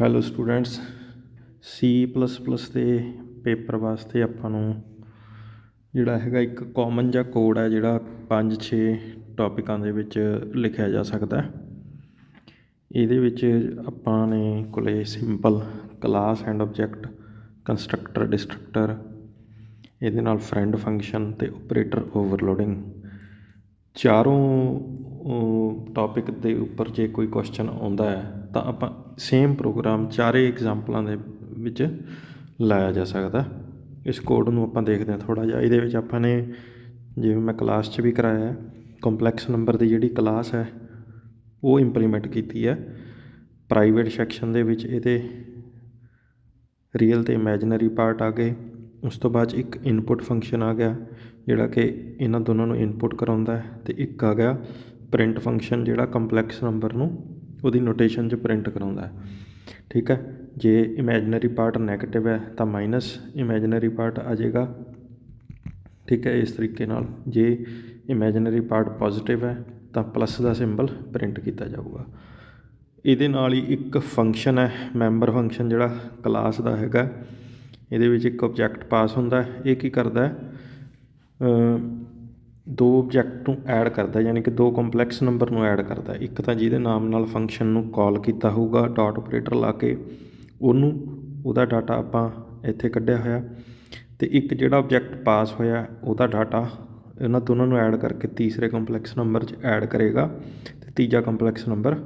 Hello students C++ ਦੇ paper ਵਾਸਤੇ ਆਪਾਂ ਨੂੰ ਜਿਹੜਾ ਹੈਗਾ ਇੱਕ ਕਾਮਨ ਜਿਹਾ ਕੋਡ ਹੈ ਜਿਹੜਾ 5-6 ਟੌਪਿਕਾਂ ਦੇ ਵਿੱਚ ਲਿਖਿਆ ਜਾ ਸਕਦਾ ਇਹਦੇ ਵਿੱਚ ਆਪਾਂ ਨੇ ਕੋਲੇ simple class and object constructor destructor ਇਹਦੇ ਨਾਲ ਫਰੈਂਡ ਫੰਕਸ਼ਨ ਤੇ ਆਪਰੇਟਰ ਓਵਰਲੋਡਿੰਗ ਚਾਰੋਂ ਟੌਪਿਕ ਦੇ ਉੱਪਰ ਜੇ ਕੋਈ ਕੁਐਸਚਨ ਆਉਂਦਾ ਹੈ ਤਾਂ ਆਪਾਂ ਸੇਮ ਪ੍ਰੋਗਰਾਮ ਚਾਰੇ ਐਗਜ਼ਾਮਪਲਾਂ ਦੇ ਵਿੱਚ ਲਾਇਆ ਜਾ ਸਕਦਾ। ਇਸ ਕੋਡ ਨੂੰ ਆਪਾਂ ਦੇਖਦੇ ਹਾਂ ਥੋੜਾ ਜਿਹਾ। ਇਹਦੇ ਵਿੱਚ ਆਪਾਂ ਨੇ ਜਿਵੇਂ ਮੈਂ ਕਲਾਸ 'ਚ ਵੀ ਕਰਾਇਆ ਕੰਪਲੈਕਸ ਨੰਬਰ ਦੀ ਜਿਹੜੀ ਕਲਾਸ ਹੈ, ਉਹ ਇੰਪਲੀਮੈਂਟ ਕੀਤੀ ਹੈ। ਪ੍ਰਾਈਵੇਟ ਸੈਕਸ਼ਨ ਦੇ ਵਿੱਚ ਇਹਦੇ ਰੀਅਲ ਤੇ ਇਮੇਜਿਨਰੀ ਪਾਰਟ ਆ ਗਏ। ਉਸ ਤੋਂ ਬਾਅਦ 'ਚ ਇੱਕ ਇਨਪੁਟ ਫੰਕਸ਼ਨ ਆ ਗਿਆ, ਜਿਹੜਾ ਕਿ ਇਹਨਾਂ ਦੋਨਾਂ ਨੂੰ ਇਨਪੁਟ ਕਰਾਉਂਦਾ ਹੈ ਤੇ ਇੱਕ ਆ ਗਿਆ ਪ੍ਰਿੰਟ ਫੰਕਸ਼ਨ ਜਿਹੜਾ ਕੰਪਲੈਕਸ ਨੰਬਰ ਨੂੰ ਉਹਦੀ ਨੋਟੇਸ਼ਨ 'ਚ ਪ੍ਰਿੰਟ ਕਰਾਉਂਦਾ ਠੀਕ ਹੈ? ਜੇ ਇਮੇਜਿਨਰੀ ਪਾਰਟ ਨੈਗੇਟਿਵ ਹੈ ਤਾਂ ਮਾਈਨਸ ਇਮੇਜਿਨਰੀ ਪਾਰਟ ਆ ਜਾਏਗਾ। ਠੀਕ ਹੈ? ਇਸ ਤਰੀਕੇ ਨਾਲ ਜੇ ਇਮੇਜਿਨਰੀ ਪਾਰਟ ਪੋਜ਼ਿਟਿਵ ਹੈ ਤਾਂ ਪਲੱਸ ਦਾ ਸਿੰਬਲ ਪ੍ਰਿੰਟ ਕੀਤਾ ਜਾਊਗਾ। ਇਹਦੇ ਨਾਲ ਹੀ ਇੱਕ ਫੰਕਸ਼ਨ ਹੈ ਮੈਂਬਰ ਫੰਕਸ਼ਨ ਜਿਹੜਾ ਕਲਾਸ ਦਾ ਹੈਗਾ। ਇਹਦੇ ਵਿੱਚ ਇੱਕ ਆਬਜੈਕਟ ਪਾਸ ਹੁੰਦਾ ਇਹ ਕੀ ਕਰਦਾ ਹੈ? ਦੋ ਆਬਜੈਕਟ ਨੂੰ ਐਡ ਕਰਦਾ ਯਾਨੀ ਕਿ ਦੋ ਕੰਪਲੈਕਸ ਨੰਬਰ ਨੂੰ ਐਡ ਕਰਦਾ ਇੱਕ ਤਾਂ ਜਿਹਦੇ ਨਾਮ ਨਾਲ ਫੰਕਸ਼ਨ ਨੂੰ ਕਾਲ ਕੀਤਾ ਹੋਊਗਾ ਡਾਟ ਆਪਰੇਟਰ ਲਾ ਕੇ, ਉਹਨੂੰ, ਉਹਦਾ ਡਾਟਾ ਆਪਾਂ ਇੱਥੇ ਕੱਢਿਆ ਹੋਇਆ। ਤੇ ਇੱਕ ਜਿਹੜਾ ਆਬਜੈਕਟ ਪਾਸ ਹੋਇਆ, ਉਹਦਾ ਡਾਟਾ ਇਹਨਾਂ ਦੋਨਾਂ ਨੂੰ ਐਡ ਕਰਕੇ ਤੀਸਰੇ ਕੰਪਲੈਕਸ ਨੰਬਰ 'ਚ ਐਡ ਕਰੇਗਾ ਤੇ ਤੀਜਾ ਕੰਪਲੈਕਸ ਨੰਬਰ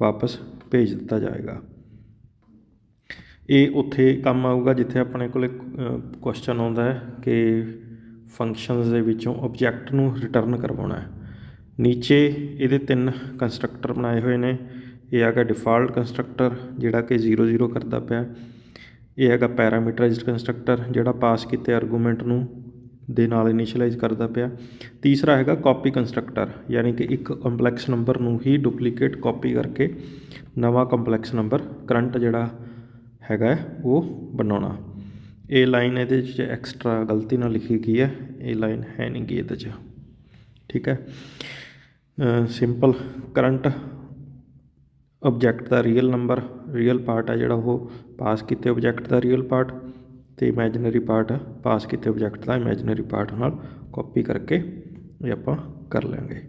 ਵਾਪਸ ਭੇਜ ਦਿੱਤਾ ਜਾਏਗਾ। ਇਹ ਉੱਥੇ ਕੰਮ ਆਊਗਾ, ਜਿੱਥੇ ਆਪਣੇ ਕੋਲੇ ਕੁਐਸਚਨ ਆਉਂਦਾ ਹੈ ਕਿ ਫੰਕਸ਼ਨਸ ਦੇ ਵਿੱਚੋਂ ਆਬਜੈਕਟ ਨੂੰ ਰਿਟਰਨ ਕਰਵਾਉਣਾ ਹੈ। ਨੀਚੇ ਇਹਦੇ ਤਿੰਨ ਕੰਸਟਰਕਟਰ ਬਣਾਏ ਹੋਏ ਨੇ। ਇਹ ਹੈਗਾ ਡਿਫਾਲਟ ਕੰਸਟਰਕਟਰ ਜਿਹੜਾ ਕਿ 0 0 ਕਰਦਾ ਪਿਆ। ਇਹ ਹੈਗਾ ਪੈਰਾਮੀਟਰਾਈਜ਼ਡ ਕੰਸਟਰਕਟਰ ਜਿਹੜਾ ਪਾਸ ਕੀਤੇ ਆਰਗੂਮੈਂਟ ਨੂੰ ਦੇ ਨਾਲ ਇਨੀਸ਼ੀਅਲਾਈਜ਼ ਕਰਦਾ ਪਿਆ। ਤੀਸਰਾ ਹੈਗਾ ਕਾਪੀ ਕੰਸਟਰਕਟਰ ਯਾਨੀ ਕਿ ਇੱਕ ਕੰਪਲੈਕਸ ਨੰਬਰ ਨੂੰ ਹੀ ਡੁਪਲੀਕੇਟ ਕਾਪੀ ਕਰਕੇ ਨਵਾਂ ਕੰਪਲੈਕਸ ਨੰਬਰ ਕਰੰਟ ਜਿਹੜਾ ਹੈਗਾ ਉਹ ਬਣਾਉਣਾ। ਇਹ ਲਾਈਨ ਇਹਦੇ 'ਚ ਐਕਸਟਰਾ ਗਲਤੀ ਨਾਲ ਲਿਖੀ ਗਈ ਹੈ। ਇਹ ਲਾਈਨ ਹੈ ਨਹੀਂ ਗਈ ਇਹਦੇ 'ਚ। ਠੀਕ ਹੈ? ਸਿੰਪਲ ਕਰੰਟ ਆਬਜੈਕਟ ਦਾ ਰੀਅਲ ਨੰਬਰ ਰੀਅਲ ਪਾਰਟ ਹੈ ਜਿਹੜਾ ਉਹ ਪਾਸ ਕੀਤੇ ਆਬਜੈਕਟ ਦਾ ਰੀਅਲ ਪਾਰਟ ਤੇ ਇਮੇਜਿਨਰੀ ਪਾਰਟ ਪਾਸ ਕੀਤੇ ਆਬਜੈਕਟ ਦਾ ਇਮੇਜਿਨਰੀ ਪਾਰਟ ਨਾਲ ਕਾਪੀ ਕਰਕੇ ਇਹ ਆਪਾਂ ਕਰ ਲਾਂਗੇ।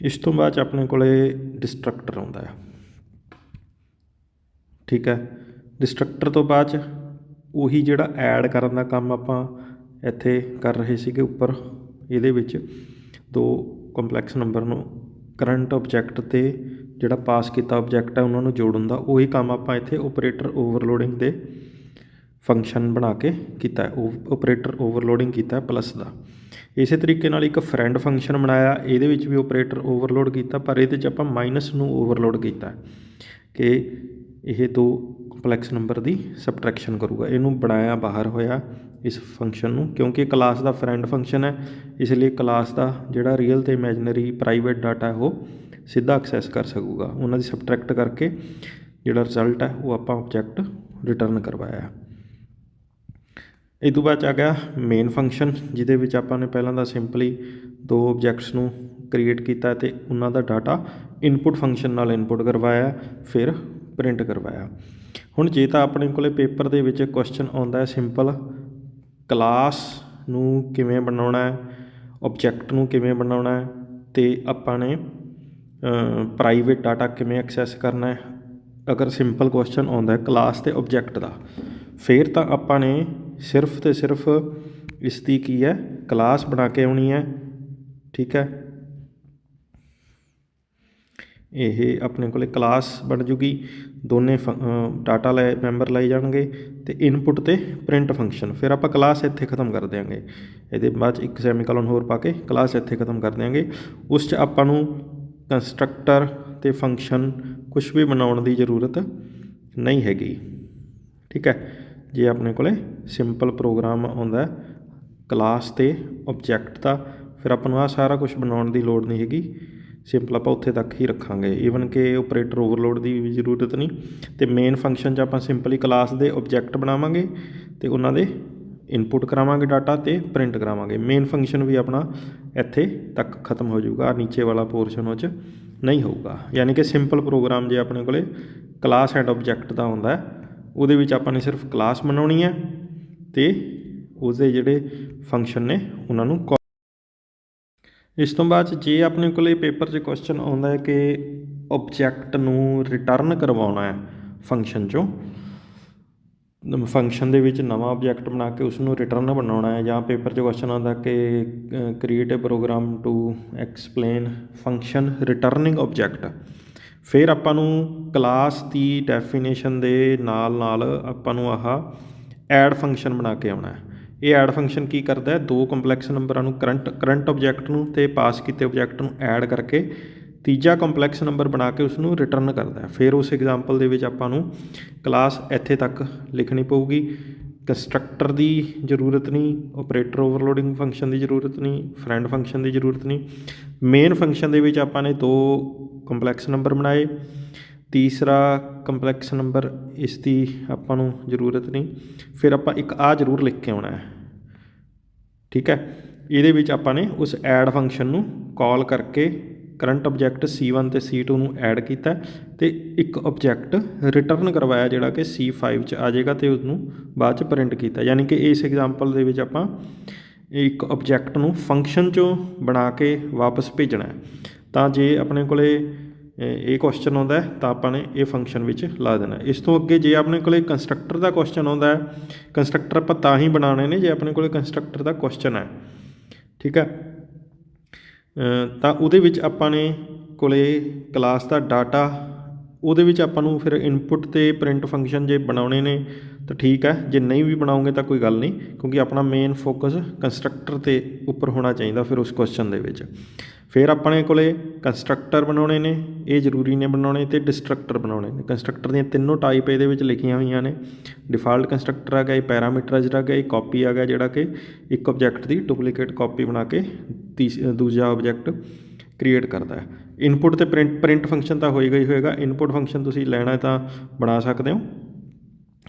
ਇਸ ਤੋਂ ਬਾਅਦ 'ਚ ਆਪਣੇ ਕੋਲੇ ਡਿਸਟਰਕਟਰ ਆਉਂਦਾ ਹੈ। ਠੀਕ ਹੈ? ਡਿਸਟਰਕਟਰ ਤੋਂ ਬਾਅਦ 'ਚ ਉਹੀ ਜਿਹੜਾ ਐਡ ਕਰਨ ਦਾ ਕੰਮ ਆਪਾਂ ਇੱਥੇ ਕਰ ਰਹੇ ਸੀਗੇ ਉੱਪਰ, ਇਹਦੇ ਵਿੱਚ ਦੋ ਕੰਪਲੈਕਸ ਨੰਬਰ ਨੂੰ ਕਰੰਟ ਆਬਜੈਕਟ ਤੇ ਜਿਹੜਾ ਪਾਸ ਕੀਤਾ ਆਬਜੈਕਟ ਹੈ ਉਹਨਾਂ ਨੂੰ ਜੋੜਨ ਦਾ, ਉਹੀ ਕੰਮ ਆਪਾਂ ਇੱਥੇ ਆਪਰੇਟਰ ਓਵਰਲੋਡਿੰਗ ਦੇ ਫੰਕਸ਼ਨ ਬਣਾ ਕੇ ਕੀਤਾ ਉਹ ਆਪਰੇਟਰ ਓਵਰਲੋਡਿੰਗ ਕੀਤਾ ਪਲੱਸ ਦਾ। ਇਸੇ ਤਰੀਕੇ ਨਾਲ ਇੱਕ ਫਰੈਂਡ ਫੰਕਸ਼ਨ ਬਣਾਇਆ, ਇਹਦੇ ਵਿੱਚ ਵੀ ਆਪਰੇਟਰ ਓਵਰਲੋਡ ਕੀਤਾ, ਪਰ ਇਹਦੇ 'ਚ ਆਪਾਂ ਮਾਈਨਸ ਨੂੰ ਓਵਰਲੋਡ ਕੀਤਾ ਕਿ ਇਹ ਦੋ ਕੰਪਲੈਕਸ ਨੰਬਰ ਦੀ ਸਬਟਰੈਕਸ਼ਨ ਕਰੂਗਾ। ਇਹਨੂੰ ਬਣਾਇਆ ਬਾਹਰ ਹੋਇਆ ਇਸ ਫੰਕਸ਼ਨ ਨੂੰ, ਕਿਉਂਕਿ ਕਲਾਸ ਦਾ ਫਰੈਂਡ ਫੰਕਸ਼ਨ ਹੈ, ਇਸ ਲਈ ਕਲਾਸ ਦਾ ਜਿਹੜਾ ਰੀਅਲ ਤੇ ਇਮੇਜਿਨਰੀ ਪ੍ਰਾਈਵੇਟ ਡਾਟਾ ਹੈ, ਉਹ ਸਿੱਧਾ ਐਕਸੈਸ ਕਰ ਸਕੂਗਾ। ਉਹਨਾਂ ਦੀ ਸਬਟਰੈਕਟ ਕਰਕੇ ਜਿਹੜਾ ਰਿਜ਼ਲਟ ਹੈ, ਉਹ ਆਪਾਂ ਆਬਜੈਕਟ ਰਿਟਰਨ ਕਰਵਾਇਆ ਹੈ। ਇਹ ਤੋਂ ਬਾਅਦ ਆ ਗਿਆ ਮੇਨ ਫੰਕਸ਼ਨ ਜਿਹਦੇ ਵਿੱਚ ਆਪਾਂ ਨੇ ਪਹਿਲਾਂ ਦਾ ਸਿੰਪਲੀ ਦੋ ਆਬਜੈਕਟਸ ਨੂੰ ਕ੍ਰੀਏਟ ਕੀਤਾ ਤੇ ਉਹਨਾਂ ਦਾ ਡਾਟਾ ਇਨਪੁਟ ਫੰਕਸ਼ਨ ਨਾਲ ਇਨਪੁਟ ਕਰਵਾਇਆ, ਫਿਰ ਪ੍ਰਿੰਟ ਕਰਵਾਇਆ। ਹੁਣ ਜੇ ਤਾਂ ਆਪਣੇ ਕੋਲੇ ਪੇਪਰ ਦੇ ਵਿੱਚ ਕੁਐਸਚਨ ਆਉਂਦਾ ਹੈ ਸਿੰਪਲ ਕਲਾਸ ਨੂੰ ਕਿਵੇਂ ਬਣਾਉਣਾ ਹੈ ਆਬਜੈਕਟ ਨੂੰ ਕਿਵੇਂ ਬਣਾਉਣਾ ਹੈ, ਤੇ ਆਪਾਂ ਨੇ ਪ੍ਰਾਈਵੇਟ ਡਾਟਾ ਕਿਵੇਂ ਐਕਸੈਸ ਕਰਨਾ ਹੈ, ਅਗਰ ਸਿੰਪਲ ਕੁਐਸਚਨ ਆਉਂਦਾ ਹੈ ਕਲਾਸ ਤੇ ਆਬਜੈਕਟ ਦਾ, ਫਿਰ ਤਾਂ ਆਪਾਂ ਨੇ ਸਿਰਫ ਤੇ ਸਿਰਫ ਇਸ ਦੀ ਕੀ ਹੈ ਕਲਾਸ ਬਣਾ ਕੇ ਆਉਣੀ ਹੈ, ਠੀਕ ਹੈ। ਇਹ ਆਪਣੇ ਕੋਲੇ ਕਲਾਸ ਬਣ ਜੂਗੀ। ਦੋਨੇ ਡਾਟਾ ਲੈ ਮੈਂਬਰ ਲਏ ਜਾਣਗੇ ਤੇ ਇਨਪੁਟ ਤੇ ਪ੍ਰਿੰਟ ਫੰਕਸ਼ਨ ਫਿਰ ਆਪਾਂ ਕਲਾਸ ਇੱਥੇ ਖਤਮ ਕਰ ਦਿਆਂਗੇ। ਇਹਦੇ ਬਾਅਦ ਇੱਕ ਸੈਮੀਕੋਲਨ ਹੋਰ ਪਾ ਕੇ ਕਲਾਸ ਇੱਥੇ ਖਤਮ ਕਰ ਦਿਆਂਗੇ। ਉਸ 'ਚ ਆਪਾਂ ਨੂੰ ਕੰਸਟਰਕਟਰ ਤੇ ਫੰਕਸ਼ਨ ਕੁਝ ਵੀ ਬਣਾਉਣ ਦੀ ਜ਼ਰੂਰਤ ਨਹੀਂ ਹੈਗੀ। ਠੀਕ ਹੈ? ਜੇ ਆਪਣੇ ਕੋਲੇ ਸਿੰਪਲ ਪ੍ਰੋਗਰਾਮ ਆਉਂਦਾ ਕਲਾਸ ਤੇ ਆਬਜੈਕਟ ਦਾ, ਫਿਰ ਆਪਾਂ ਨੂੰ ਆ ਸਾਰਾ ਕੁਝ ਬਣਾਉਣ ਦੀ ਲੋੜ ਨਹੀਂ ਹੈਗੀ। ਸਿੰਪਲ ਆਪਾਂ ਉੱਥੇ ਤੱਕ ਹੀ ਰੱਖਾਂਗੇ। ਈਵਨ ਕਿ ਆਪਰੇਟਰ ਓਵਰਲੋਡ ਦੀ ਵੀ ਜ਼ਰੂਰਤ ਨਹੀਂ। ਤੇ ਮੇਨ ਫੰਕਸ਼ਨ 'ਚ ਆਪਾਂ ਸਿੰਪਲੀ ਕਲਾਸ ਦੇ ਆਬਜੈਕਟ ਬਣਾਵਾਂਗੇ ਤੇ ਉਹਨਾਂ ਦੇ ਇਨਪੁਟ ਕਰਾਵਾਂਗੇ ਡਾਟਾ ਤੇ ਪ੍ਰਿੰਟ ਕਰਾਵਾਂਗੇ। ਮੇਨ ਫੰਕਸ਼ਨ ਵੀ ਆਪਣਾ ਇੱਥੇ ਤੱਕ ਖਤਮ ਹੋ ਜਾਊਗਾ। ਨੀਚੇ ਵਾਲਾ ਪੋਰਸ਼ਨ ਉਹ 'ਚ ਨਹੀਂ ਹੋਊਗਾ। ਯਾਨੀ ਕਿ ਸਿੰਪਲ ਪ੍ਰੋਗਰਾਮ ਜੇ ਆਪਣੇ ਕੋਲੇ ਕਲਾਸ ਐਂਡ ਆਬਜੈਕਟ ਦਾ ਹੁੰਦਾ ਉਹਦੇ ਵਿੱਚ ਆਪਾਂ ਨੇ ਸਿਰਫ ਕਲਾਸ ਬਣਾਉਣੀ ਹੈ ਤੇ ਉਸਦੇ ਜਿਹੜੇ ਫੰਕਸ਼ਨ ਨੇ ਉਹਨਾਂ ਨੂੰ call ਇਸ ਤੋਂ ਬਾਅਦ 'ਚ ਜੇ ਆਪਣੇ ਕੋਲੇ ਪੇਪਰ 'ਚ ਕੁਐਸਚਨ ਆਉਂਦਾ ਹੈ ਕਿ ਆਬਜੈਕਟ ਨੂੰ ਰਿਟਰਨ ਕਰਵਾਉਣਾ ਹੈ ਫੰਕਸ਼ਨ 'ਚੋਂ ਫੰਕਸ਼ਨ ਦੇ ਵਿੱਚ ਨਵਾਂ ਆਬਜੈਕਟ ਬਣਾ ਕੇ ਉਸ ਨੂੰ ਰਿਟਰਨ ਬਣਾਉਣਾ ਹੈ ਜਾਂ ਪੇਪਰ 'ਚ ਕੁਐਸਚਨ ਆਉਂਦਾ ਕਿ create a program to explain function returning object ਫਿਰ ਆਪਾਂ ਨੂੰ ਕਲਾਸ ਦੀ ਡੈਫੀਨੇਸ਼ਨ ਦੇ ਨਾਲ ਨਾਲ ਆਪਾਂ ਨੂੰ ਆਹ ਐਡ ਫੰਕਸ਼ਨ ਬਣਾ ਕੇ ਆਉਣਾ ਹੈ। ਇਹ ਐਡ ਫੰਕਸ਼ਨ ਕੀ ਕਰਦਾ ਹੈ? ਦੋ ਕੰਪਲੈਕਸ ਨੰਬਰਾਂ ਨੂੰ ਕਰੰਟ ਕਰੰਟ ਆਬਜੈਕਟ ਨੂੰ ਤੇ ਪਾਸ ਕੀਤੇ ਆਬਜੈਕਟ ਨੂੰ ਐਡ ਕਰਕੇ ਤੀਜਾ ਕੰਪਲੈਕਸ ਨੰਬਰ ਬਣਾ ਕੇ ਉਸ ਨੂੰ ਰਿਟਰਨ ਕਰਦਾ ਹੈ। ਫਿਰ ਉਸ ਐਗਜ਼ਾਮਪਲ ਦੇ ਵਿੱਚ ਆਪਾਂ ਨੂੰ ਕਲਾਸ ਇੱਥੇ ਤੱਕ ਲਿਖਣੀ ਪਊਗੀ। ਕੰਸਟਰਕਟਰ ਦੀ ਜ਼ਰੂਰਤ ਨਹੀਂ ਆਪਰੇਟਰ ਓਵਰਲੋਡਿੰਗ ਫੰਕਸ਼ਨ ਦੀ ਜ਼ਰੂਰਤ ਨਹੀਂ ਫਰੈਂਡ ਫੰਕਸ਼ਨ ਦੀ ਜ਼ਰੂਰਤ ਨਹੀਂ। ਮੇਨ ਫੰਕਸ਼ਨ ਦੇ ਵਿੱਚ ਆਪਾਂ ਨੇ ਦੋ ਕੰਪਲੈਕਸ ਨੰਬਰ ਬਣਾਏ। ਤੀਸਰਾ ਕੰਪਲੈਕਸ ਨੰਬਰ, ਇਸ ਦੀ ਆਪਾਂ ਨੂੰ ਜ਼ਰੂਰਤ ਨਹੀਂ। ਫਿਰ ਆਪਾਂ ਇੱਕ ਆ ਜ਼ਰੂਰ ਲਿਖ ਕੇ ਆਉਣਾ ਹੈ। ਠੀਕ ਹੈ? ਇਹਦੇ ਵਿੱਚ ਆਪਾਂ ਨੇ ਉਸ ਐਡ ਫੰਕਸ਼ਨ ਨੂੰ ਕਾਲ ਕਰਕੇ ਕਰੰਟ ਆਬਜੈਕਟ C1 ਤੇ C2 ਨੂੰ ਐਡ ਕੀਤਾ ਤੇ ਇੱਕ ਆਬਜੈਕਟ ਰਿਟਰਨ ਕਰਵਾਇਆ ਜਿਹੜਾ ਕਿ C5 ਚ ਆ ਜਾਏਗਾ ਤੇ ਉਸ ਨੂੰ ਬਾਅਦ ਚ ਪ੍ਰਿੰਟ ਕੀਤਾ। ਯਾਨੀ ਕਿ ਇਸ ਐਗਜ਼ਾਮਪਲ ਦੇ ਵਿੱਚ ਆਪਾਂ ਇੱਕ ਆਬਜੈਕਟ ਨੂੰ ਫੰਕਸ਼ਨ ਚੋਂ ਬਣਾ ਕੇ ਵਾਪਸ ਭੇਜਣਾ ਤਾਂ ਜੇ ਆਪਣੇ ਕੋਲੇ ਇਹ ਕੁਐਸਚਨ ਆਉਂਦਾ ਤਾਂ ਆਪਾਂ ਨੇ ਇਹ ਫੰਕਸ਼ਨ ਵਿੱਚ ਲਾ ਦੇਣਾ ਇਸ ਤੋਂ ਅੱਗੇ ਜੇ ਆਪਣੇ ਕੋਲੇ ਕੰਸਟਰਕਟਰ ਦਾ ਕੁਐਸਚਨ ਆਉਂਦਾ ਹੈ ਕੰਸਟਰਕਟਰ ਆਪਾਂ ਤਾਂ ਹੀ ਬਣਾਉਣੇ ਨੇ ਜੇ ਆਪਣੇ ਕੋਲੇ ਕੰਸਟਰਕਟਰ ਦਾ ਕੁਐਸਚਨ ਹੈ। ਠੀਕ ਹੈ? ਤਾਂ ਉਹਦੇ ਵਿੱਚ ਆਪਾਂ ਨੇ ਕੋਲੇ ਕਲਾਸ ਦਾ ਡਾਟਾ ਉਹਦੇ ਵਿੱਚ ਆਪਾਂ ਨੂੰ ਫਿਰ ਇਨਪੁਟ ਤੇ ਪ੍ਰਿੰਟ ਫੰਕਸ਼ਨ ਜੇ ਬਣਾਉਣੇ ਨੇ ਤਾਂ ਠੀਕ ਹੈ, ਜੇ ਨਹੀਂ ਵੀ ਬਣਾਉਂਗੇ ਤਾਂ ਕੋਈ ਗੱਲ ਨਹੀਂ, ਕਿਉਂਕਿ ਆਪਣਾ ਮੇਨ ਫੋਕਸ ਕੰਸਟਰਕਟਰ ਤੇ ਉੱਪਰ ਹੋਣਾ ਚਾਹੀਦਾ ਫਿਰ ਉਸ ਕੁਐਸਚਨ ਦੇ ਵਿੱਚ। ਫਿਰ ਆਪਣੇ ਕੋਲੇ ਕੰਸਟਰਕਟਰ ਬਣਾਉਣੇ ਨੇ, ਇਹ ਜ਼ਰੂਰੀ ਨੇ ਬਣਾਉਣੇ ਤੇ ਡਿਸਟਰਕਟਰ ਬਣਾਉਣੇ ਨੇ। ਕੰਸਟਰਕਟਰ ਦੀਆਂ ਤਿੰਨੋਂ ਟਾਈਪ ਇਹਦੇ ਵਿੱਚ ਲਿਖੀਆਂ ਹੋਈਆਂ ਨੇ। ਡਿਫਾਲਟ ਕੰਸਟਰਕਟਰ ਆ ਗਿਆ ਪੈਰਾਮੀਟਰਾਈਜ਼ਡ ਆ ਗਿਆ ਕਾਪੀ ਆ ਗਿਆ ਜਿਹੜਾ ਕਿ ਇੱਕ ਆਬਜੈਕਟ ਦੀ ਡੁਪਲੀਕੇਟ ਕਾਪੀ ਬਣਾ ਕੇ ਤੀਸ, ਦੂਜਾ ਆਬਜੈਕਟ ਕ੍ਰੀਏਟ ਕਰਦਾ ਹੈ। ਇਨਪੁਟ ਤੇ ਪ੍ਰਿੰਟ ਪ੍ਰਿੰਟ ਫੰਕਸ਼ਨ ਤਾਂ ਹੋਏਗਾ ਹੀ ਹੋਏਗਾ। ਇਨਪੁਟ ਫੰਕਸ਼ਨ ਤੁਸੀਂ ਲੈਣਾ ਤਾਂ ਬਣਾ ਸਕਦੇ ਹੋ।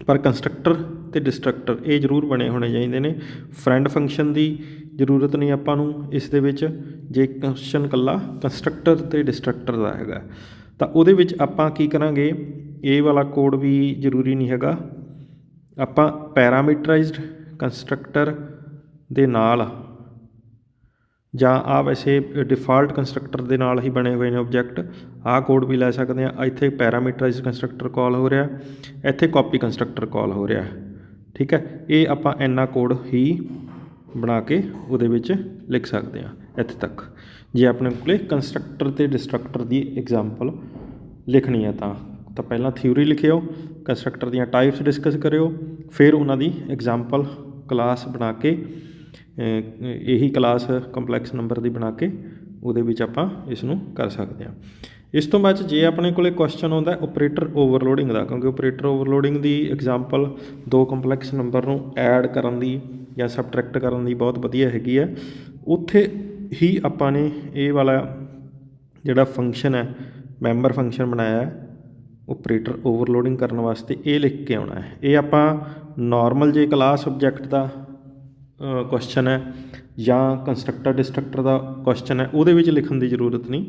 ਪਰ ਕੰਸਟਰਕਟਰ ਅਤੇ ਡਿਸਟਰਕਟਰ ਇਹ ਜ਼ਰੂਰ ਬਣੇ ਹੋਣੇ ਚਾਹੀਦੇ ਨੇ। ਫਰੈਂਡ ਫੰਕਸ਼ਨ ਦੀ ਜ਼ਰੂਰਤ ਨਹੀਂ ਆਪਾਂ ਨੂੰ ਇਸ ਦੇ ਵਿੱਚ। ਜੇ ਕੁਐਸਚਨ ਇਕੱਲਾ ਕੰਸਟਰਕਟਰ ਅਤੇ ਡਿਸਟਰਕਟਰ ਦਾ ਹੈਗਾ, ਤਾਂ ਉਹਦੇ ਵਿੱਚ ਆਪਾਂ ਕੀ ਕਰਾਂਗੇ? ਇਹ ਵਾਲਾ ਕੋਡ ਵੀ ਜ਼ਰੂਰੀ ਨਹੀਂ ਹੈਗਾ। ਆਪਾਂ ਪੈਰਾਮੀਟਰਾਈਜ਼ਡ ਕੰਸਟਰਕਟਰ ਦੇ ਨਾਲ ਜਾਂ ਆਹ ਵੈਸੇ ਡਿਫਾਲਟ ਕੰਸਟਰਕਟਰ ਦੇ ਨਾਲ ਹੀ ਬਣੇ ਹੋਏ ਨੇ ਓਬਜੈਕਟ ਆਹ ਕੋਡ ਵੀ ਲੈ ਸਕਦੇ ਹਾਂ। ਇੱਥੇ ਪੈਰਾਮੀਟਰਾਈਜ਼ਡ ਕੰਸਟਰਕਟਰ ਕਾਲ ਹੋ ਰਿਹਾ ਇੱਥੇ ਕਾਪੀ ਕੰਸਟਰਕਟਰ ਕਾਲ ਹੋ ਰਿਹਾ ਠੀਕ ਹੈ? ਇਹ ਆਪਾਂ ਇੰਨਾ ਕੋਡ ਹੀ ਬਣਾ ਕੇ ਉਹਦੇ ਵਿੱਚ ਲਿਖ ਸਕਦੇ ਹਾਂ ਇੱਥੇ ਤੱਕ। ਜੇ ਆਪਣੇ ਕੋਲੇ ਕੰਸਟਰਕਟਰ ਤੇ ਡਿਸਟਰਕਟਰ ਦੀ ਐਗਜ਼ਾਮਪਲ ਲਿਖਣੀ ਹੈ ਤਾਂ ਤਾਂ ਪਹਿਲਾਂ ਥਿਊਰੀ ਲਿਖਿਓ ਕੰਸਟਰਕਟਰ ਦੀਆਂ ਟਾਈਪਸ ਡਿਸਕਸ ਕਰਿਓ, ਫਿਰ ਉਹਨਾਂ ਦੀ ਐਗਜ਼ਾਮਪਲ ਕਲਾਸ ਬਣਾ ਕੇ ਇਹੀ ਕਲਾਸ ਕੰਪਲੈਕਸ ਨੰਬਰ ਦੀ ਬਣਾ ਕੇ ਉਹਦੇ ਵਿੱਚ ਆਪਾਂ ਇਸ ਨੂੰ ਕਰ ਸਕਦੇ ਹਾਂ। ਇਸ ਤੋਂ ਬਾਅਦ ਜੇ ਆਪਣੇ ਕੋਲੇ ਕੁਐਸਚਨ ਆਉਂਦਾ ਆਪਰੇਟਰ ਓਵਰਲੋਡਿੰਗ ਦਾ, ਕਿਉਂਕਿ ਆਪਰੇਟਰ ਓਵਰਲੋਡਿੰਗ ਦੀ ਐਗਜ਼ਾਮਪਲ ਦੋ ਕੰਪਲੈਕਸ ਨੰਬਰ ਨੂੰ ਐਡ ਕਰਨ ਦੀ ਜਾਂ ਸਬਟਰੈਕਟ ਕਰਨ ਦੀ ਬਹੁਤ ਵਧੀਆ ਹੈਗੀ ਹੈ। ਉੱਥੇ ਹੀ ਆਪਾਂ ਨੇ ਇਹ ਵਾਲਾ ਜਿਹੜਾ ਫੰਕਸ਼ਨ ਹੈ ਮੈਂਬਰ ਫੰਕਸ਼ਨ ਬਣਾਇਆ ਹੈ ਆਪਰੇਟਰ ਓਵਰਲੋਡਿੰਗ ਕਰਨ ਵਾਸਤੇ ਇਹ ਲਿਖ ਕੇ ਆਉਣਾ ਹੈ। ਇਹ ਆਪਾਂ ਨਾਰਮਲ ਜੇ ਕਲਾਸ ਸਬਜੈਕਟ ਦਾ ਕੁਐਸਚਨ ਹੈ ਜਾਂ ਕੰਸਟਰਕਟਰ ਡਿਸਟਰਕਟਰ ਦਾ ਕੁਐਸਚਨ ਹੈ, ਉਹਦੇ ਵਿੱਚ ਲਿਖਣ ਦੀ ਜ਼ਰੂਰਤ ਨਹੀਂ।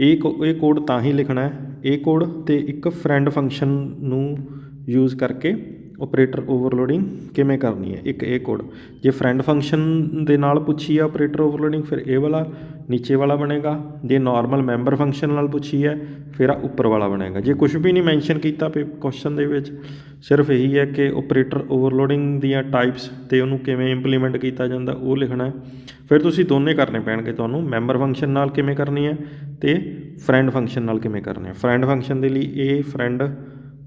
ਇਹ ਇਹ ਕੋਡ ਤਾਂ ਹੀ ਲਿਖਣਾ ਹੈ, ਇਹ ਕੋਡ ਤੇ ਇੱਕ ਫਰੈਂਡ ਫੰਕਸ਼ਨ ਨੂੰ ਯੂਜ਼ ਕਰਕੇ ਆਪਰੇਟਰ ਓਵਰਲੋਡਿੰਗ ਕਿਵੇਂ ਕਰਨੀ ਹੈ? ਇੱਕ ਇਹ ਕੋਡ ਜੇ ਫਰੈਂਡ ਫੰਕਸ਼ਨ ਦੇ ਨਾਲ ਪੁੱਛੀ ਹੈ ਆਪਰੇਟਰ ਓਵਰਲੋਡਿੰਗ ਫਿਰ ਇਹ ਵਾਲਾ ਨੀਚੇ ਵਾਲਾ ਬਣੇਗਾ। ਜੇ ਨਾਰਮਲ ਮੈਂਬਰ ਫੰਕਸ਼ਨ ਨਾਲ ਪੁੱਛੀ ਹੈ ਫਿਰ ਆ ਉੱਪਰ ਵਾਲਾ ਬਣੇਗਾ। ਜੇ ਕੁਝ ਵੀ ਨਹੀਂ ਮੈਂਸ਼ਨ ਕੀਤਾ ਕੁਐਸਚਨ ਦੇ ਵਿੱਚ, ਸਿਰਫ ਇਹੀ ਹੈ ਕਿ ਆਪਰੇਟਰ ਓਵਰਲੋਡਿੰਗ ਦੀਆਂ ਟਾਈਪਸ ਤੇ ਉਹਨੂੰ ਕਿਵੇਂ ਇੰਪਲੀਮੈਂਟ ਕੀਤਾ ਜਾਂਦਾ, ਉਹ ਲਿਖਣਾ ਹੈ। ਫਿਰ ਤੁਸੀਂ ਦੋਨੇ ਕਰਨੇ ਪੈਣਗੇ ਤੁਹਾਨੂੰ ਮੈਂਬਰ ਫੰਕਸ਼ਨ ਨਾਲ ਕਿਵੇਂ ਕਰਨੀ ਹੈ ਤੇ ਫਰੈਂਡ ਫੰਕਸ਼ਨ ਨਾਲ ਕਿਵੇਂ ਕਰਨੀ ਹੈ। ਫਰੈਂਡ ਫੰਕਸ਼ਨ ਦੇ ਲਈ ਇਹ ਫਰੈਂਡ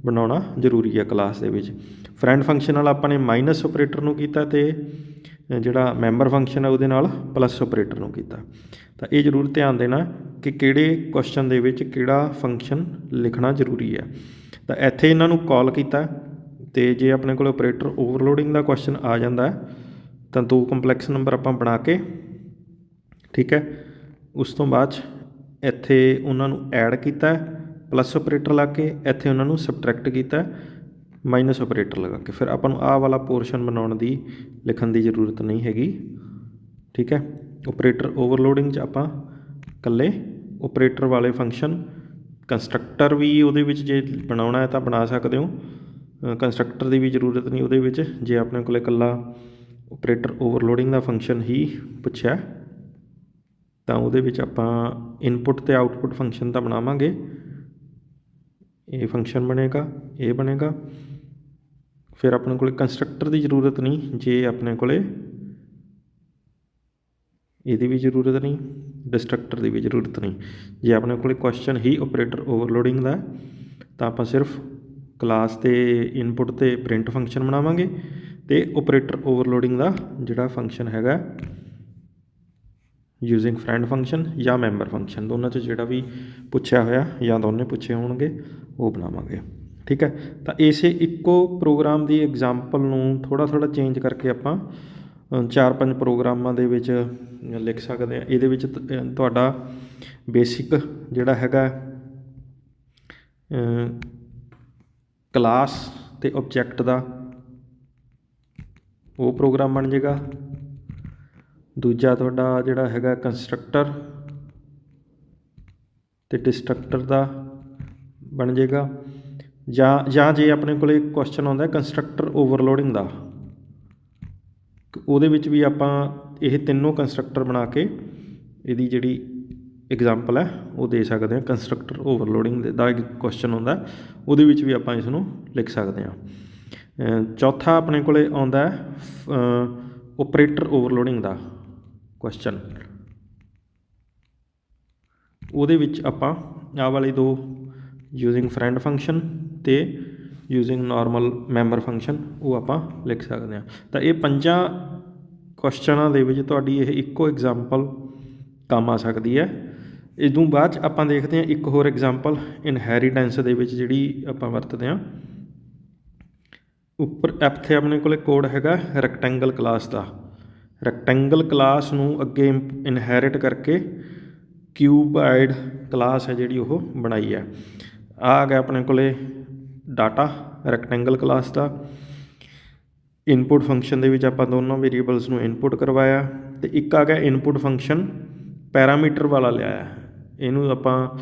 ਬਣਾਉਣਾ ਜ਼ਰੂਰੀ ਹੈ ਕਲਾਸ ਦੇ ਵਿੱਚ। ਫਰੈਂਡ ਫੰਕਸ਼ਨ ਨਾਲ ਆਪਾਂ ਨੇ ਮਾਈਨਸ ਆਪਰੇਟਰ ਨੂੰ ਕੀਤਾ ਤੇ ਜਿਹੜਾ ਮੈਂਬਰ ਫੰਕਸ਼ਨ ਹੈ ਉਹਦੇ ਨਾਲ ਪਲੱਸ ਆਪਰੇਟਰ ਨੂੰ ਕੀਤਾ। ਤਾਂ ਇਹ ਜ਼ਰੂਰ ਧਿਆਨ ਦੇਣਾ ਕਿ ਕਿਹੜੇ ਕੁਐਸਚਨ ਦੇ ਵਿੱਚ ਕਿਹੜਾ ਫੰਕਸ਼ਨ ਲਿਖਣਾ ਜ਼ਰੂਰੀ ਹੈ ਤਾਂ ਇੱਥੇ ਇਹਨਾਂ ਨੂੰ ਕਾਲ ਕੀਤਾ ਤੇ ਜੇ ਆਪਣੇ ਕੋਲ ਆਪਰੇਟਰ ਓਵਰਲੋਡਿੰਗ ਦਾ ਕੁਐਸਚਨ ਆ ਜਾਂਦਾ, ਤਾਂ ਦੋ ਕੰਪਲੈਕਸ ਨੰਬਰ ਆਪਾਂ ਬਣਾ ਕੇ, ਠੀਕ ਹੈ, ਉਸ ਤੋਂ ਬਾਅਦ 'ਚ ਇੱਥੇ ਉਹਨਾਂ ਨੂੰ ਐਡ ਕੀਤਾ। ਪਲੱਸ ਆਪਰੇਟਰ ਲਾ ਕੇ ਇੱਥੇ ਉਹਨਾਂ ਨੂੰ ਸਬਟਰੈਕਟ ਕੀਤਾ ਮਾਈਨਸ ਆਪਰੇਟਰ ਲਗਾ ਕੇ। ਫਿਰ ਆਪਾਂ ਨੂੰ ਆਹ ਵਾਲਾ ਪੋਰਸ਼ਨ ਬਣਾਉਣ ਦੀ ਲਿਖਣ ਦੀ ਜ਼ਰੂਰਤ ਨਹੀਂ ਹੈਗੀ, ਠੀਕ ਹੈ? ਆਪਰੇਟਰ ਓਵਰਲੋਡਿੰਗ 'ਚ ਆਪਾਂ ਇਕੱਲੇ ਆਪਰੇਟਰ ਵਾਲੇ ਫੰਕਸ਼ਨ ਕੰਸਟਰਕਟਰ ਵੀ ਉਹਦੇ ਵਿੱਚ ਜੇ ਬਣਾਉਣਾ ਹੈ ਤਾਂ ਬਣਾ ਸਕਦੇ ਹੋ। ਕੰਸਟਰਕਟਰ ਦੀ ਵੀ ਜ਼ਰੂਰਤ ਨਹੀਂ ਉਹਦੇ ਵਿੱਚ, ਜੇ ਆਪਣੇ ਕੋਲ ਇਕੱਲਾ ਆਪਰੇਟਰ ਓਵਰਲੋਡਿੰਗ ਦਾ ਫੰਕਸ਼ਨ ਹੀ ਪੁੱਛਿਆ, ਤਾਂ ਉਹਦੇ ਵਿੱਚ ਆਪਾਂ ਇਨਪੁਟ ਤੇ ਆਉਟਪੁੱਟ ਫੰਕਸ਼ਨ ਤਾਂ ਬਣਾਵਾਂਗੇ। ਇਹ ਫੰਕਸ਼ਨ ਬਣੇਗਾ, ਇਹ ਬਣੇਗਾ। ਫਿਰ ਆਪਣੇ ਕੋਲੇ ਕੰਸਟਰਕਟਰ ਦੀ ਜ਼ਰੂਰਤ ਨਹੀਂ, ਜੇ ਆਪਣੇ ਕੋਲੇ ਇਹਦੀ ਵੀ ਜ਼ਰੂਰਤ ਨਹੀਂ ਡਿਸਟਰਕਟਰ ਦੀ ਵੀ ਜ਼ਰੂਰਤ ਨਹੀਂ। ਜੇ ਆਪਣੇ ਕੋਲੇ ਕੁਐਸਚਨ ਹੀ ਆਪਰੇਟਰ ਓਵਰਲੋਡਿੰਗ ਦਾ ਤਾਂ ਆਪਾਂ ਸਿਰਫ ਕਲਾਸ ਤੇ ਇਨਪੁਟ ਤੇ ਪ੍ਰਿੰਟ ਫੰਕਸ਼ਨ ਬਣਾਵਾਂਗੇ ਤੇ ਆਪਰੇਟਰ ਓਵਰਲੋਡਿੰਗ ਦਾ ਜਿਹੜਾ ਫੰਕਸ਼ਨ ਹੈਗਾ ਯੂਜ਼ਿੰਗ ਫਰੈਂਡ ਫੰਕਸ਼ਨ ਜਾਂ ਮੈਂਬਰ ਫੰਕਸ਼ਨ ਦੋਨਾਂ 'ਚ ਜਿਹੜਾ ਵੀ ਪੁੱਛਿਆ ਹੋਇਆ ਜਾਂ ਦੋਨੇ ਪੁੱਛੇ ਹੋਣਗੇ, ਉਹ ਬਣਾਵਾਂਗੇ। ਠੀਕ ਹੈ? ਤਾਂ ਇਸੇ ਇੱਕੋ ਪ੍ਰੋਗਰਾਮ ਦੀ ਐਗਜ਼ਾਮਪਲ ਨੂੰ ਥੋੜਾ ਥੋੜਾ ਚੇਂਜ ਕਰਕੇ ਆਪਾਂ ਚਾਰ ਪੰਜ ਪ੍ਰੋਗਰਾਮਾਂ ਦੇ ਵਿੱਚ ਲਿਖ ਸਕਦੇ ਹਾਂ। ਇਹਦੇ ਵਿੱਚ ਤੁਹਾਡਾ ਬੇਸਿਕ ਜਿਹੜਾ ਹੈਗਾ ਕਲਾਸ ਤੇ ਆਬਜੈਕਟ ਦਾ ਉਹ ਪ੍ਰੋਗਰਾਮ ਬਣ ਜਾਏਗਾ ਦੂਜਾ ਤੁਹਾਡਾ ਜਿਹੜਾ ਹੈਗਾ ਕੰਸਟਰਕਟਰ ਤੇ ਡਿਸਟਰਕਟਰ ਦਾ ਬਣ ਜਾਏਗਾ। ਜਾਂ ਜਾਂ ਜੇ ਆਪਣੇ ਕੋਲੇ ਕੁਐਸਚਨ ਆਉਂਦਾ ਕੰਸਟਰਕਟਰ ਓਵਰਲੋਡਿੰਗ ਦਾ ਉਹਦੇ ਵਿੱਚ ਵੀ ਆਪਾਂ ਇਹ ਤਿੰਨੋਂ ਕੰਸਟਰਕਟਰ ਬਣਾ ਕੇ ਇਹਦੀ ਜਿਹੜੀ ਐਗਜ਼ਾਮਪਲ ਹੈ, ਉਹ ਦੇ ਸਕਦੇ ਹਾਂ। ਕੰਸਟਰਕਟਰ ਓਵਰਲੋਡਿੰਗ ਦਾ ਇੱਕ ਕੁਐਸਚਨ ਆਉਂਦਾ ਉਹਦੇ ਵਿੱਚ ਵੀ ਆਪਾਂ ਇਸ ਨੂੰ ਲਿਖ ਸਕਦੇ ਹਾਂ। ਚੌਥਾ ਆਪਣੇ ਕੋਲੇ ਆਉਂਦਾ ਆਪਰੇਟਰ ਓਵਰਲੋਡਿੰਗ ਦਾ। ਕੁਐਸਚਨ ਉਹਦੇ ਵਿੱਚ ਆਪਾਂ ਆਹ ਵਾਲੇ ਦੋ ਯੂਜ਼ਿੰਗ ਫਰੈਂਡ ਫੰਕਸ਼ਨ ਤੇ ਯੂਜ਼ਿੰਗ ਨਾਰਮਲ ਮੈਂਬਰ ਫੰਕਸ਼ਨ ਉਹ ਆਪਾਂ ਲਿਖ ਸਕਦੇ ਹਾਂ। ਤਾਂ ਇਹ ਪੰਜਾਂ ਕੁਐਸਚਨਾਂ ਦੇ ਵਿੱਚ ਤੁਹਾਡੀ ਇਹ ਇੱਕੋ ਐਗਜ਼ਾਮਪਲ ਕੰਮ ਆ ਸਕਦੀ ਹੈ। ਇਸ ਤੋਂ ਬਾਅਦ 'ਚ ਆਪਾਂ ਦੇਖਦੇ ਹਾਂ ਇੱਕ ਹੋਰ ਐਗਜ਼ਾਮਪਲ ਇਨਹੈਰੀਟੈਂਸ ਦੇ ਵਿੱਚ ਜਿਹੜੀ ਆਪਾਂ ਵਰਤਦੇ ਹਾਂ। ਉੱਪਰ ਇੱਥੇ ਆਪਣੇ ਕੋਲੇ ਕੋਡ ਹੈਗਾ ਰੈਕਟੈਂਗਲ ਕਲਾਸ ਦਾ। ਰੈਕਟੈਂਗਲ ਕਲਾਸ ਨੂੰ ਅੱਗੇ ਇਨਹੈਰਿਟ ਕਰਕੇ ਕਿਊਬਾਇਡ ਕਲਾਸ ਹੈ ਜਿਹੜੀ ਉਹ ਬਣਾਈ ਹੈ। ਆ ਆ ਗਿਆ ਆਪਣੇ ਕੋਲੇ ਡਾਟਾ ਰੈਕਟੈਂਗਲ ਕਲਾਸ ਦਾ। ਇਨਪੁਟ ਫੰਕਸ਼ਨ ਦੇ ਵਿੱਚ ਆਪਾਂ ਦੋਨੋਂ ਵੇਰੀਏਬਲਸ ਨੂੰ ਇਨਪੁਟ ਕਰਵਾਇਆ ਤੇ ਇੱਕ ਆ ਗਿਆ ਇਨਪੁਟ ਫੰਕਸ਼ਨ ਪੈਰਾਮੀਟਰ ਵਾਲਾ ਲਿਆਇਆ ਇਹਨੂੰ ਆਪਾਂ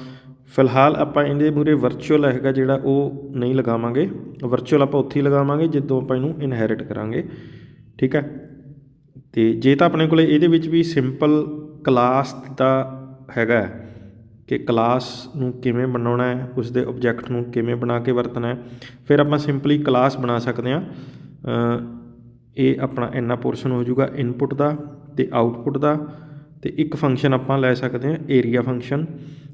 ਫਿਲਹਾਲ ਆਪਾਂ ਇਹਦੇ ਮੂਰੇ ਵਰਚੁਅਲ ਹੈਗਾ ਜਿਹੜਾ ਉਹ ਨਹੀਂ ਲਗਾਵਾਂਗੇ। ਵਰਚੁਅਲ ਆਪਾਂ ਉੱਥੇ ਹੀ ਲਗਾਵਾਂਗੇ ਜਦੋਂ ਆਪਾਂ ਇਹਨੂੰ ਇਨਹੈਰਿਟ ਕਰਾਂਗੇ। ਠੀਕ ਹੈ? ਅਤੇ ਜੇ ਤਾਂ ਆਪਣੇ ਕੋਲ ਇਹਦੇ ਵਿੱਚ ਵੀ ਸਿੰਪਲ ਕਲਾਸ ਦਾ ਹੈਗਾ ਕਿ ਕਲਾਸ ਨੂੰ ਕਿਵੇਂ ਬਣਾਉਣਾ ਹੈ ਉਸ ਆਬਜੈਕਟ ਨੂੰ ਕਿਵੇਂ ਬਣਾ ਕੇ ਵਰਤਣਾ ਹੈ, ਫਿਰ ਆਪਾਂ ਸਿੰਪਲੀ ਕਲਾਸ ਬਣਾ ਸਕਦੇ ਹਾਂ। ਇਹ ਆਪਣਾ ਇੰਨਾ ਪੋਰਸ਼ਨ ਹੋ ਜਾਊਗਾ ਇਨਪੁਟ ਦਾ ਤੇ ਆਉਟਪੁੱਟ ਦਾ ਤੇ ਇੱਕ ਫੰਕਸ਼ਨ ਆਪਾਂ ਲੈ ਸਕਦੇ ਹਾਂ ਏਰੀਆ ਫੰਕਸ਼ਨ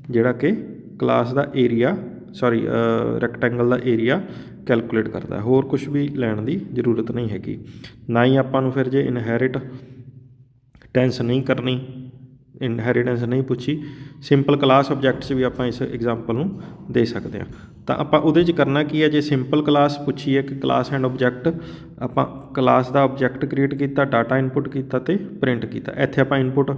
ਜਿਹੜਾ ਕਿ ਕਲਾਸ ਦਾ ਏਰੀਆ ਸੌਰੀ ਰੈਕਟੈਂਗਲ ਦਾ ਏਰੀਆ ਕੈਲਕੂਲੇਟ ਕਰਦਾ ਹੈ। ਹੋਰ ਕੁਝ ਵੀ ਲੈਣ ਦੀ ਜ਼ਰੂਰਤ ਨਹੀਂ ਹੈਗੀ। ਨਾ ਹੀ ਆਪਾਂ ਨੂੰ ਫਿਰ ਜੇ ਇਨਹੈਰਿਟ ਟੈਂਸ ਨਹੀਂ ਕਰਨੀ ਇਨਹੈਰੀਟੈਂਸ ਨਹੀਂ ਪੁੱਛੀ ਸਿੰਪਲ ਕਲਾਸ ਆਬਜੈਕਟਸ ਵੀ ਆਪਾਂ ਇਸ ਐਗਜ਼ਾਮਪਲ ਨੂੰ ਦੇ ਸਕਦੇ ਹਾਂ। ਤਾਂ ਆਪਾਂ ਉਹਦੇ 'ਚ ਕਰਨਾ ਕੀ ਹੈ? ਜੇ ਸਿੰਪਲ ਕਲਾਸ ਪੁੱਛੀ ਹੈ ਕਿ ਕਲਾਸ ਐਂਡ ਆਬਜੈਕਟ ਆਪਾਂ ਕਲਾਸ ਦਾ ਆਬਜੈਕਟ ਕ੍ਰੀਏਟ ਕੀਤਾ ਡਾਟਾ ਇਨਪੁਟ ਕੀਤਾ ਤੇ ਪ੍ਰਿੰਟ ਕੀਤਾ। ਇੱਥੇ ਆਪਾਂ ਇਨਪੁਟ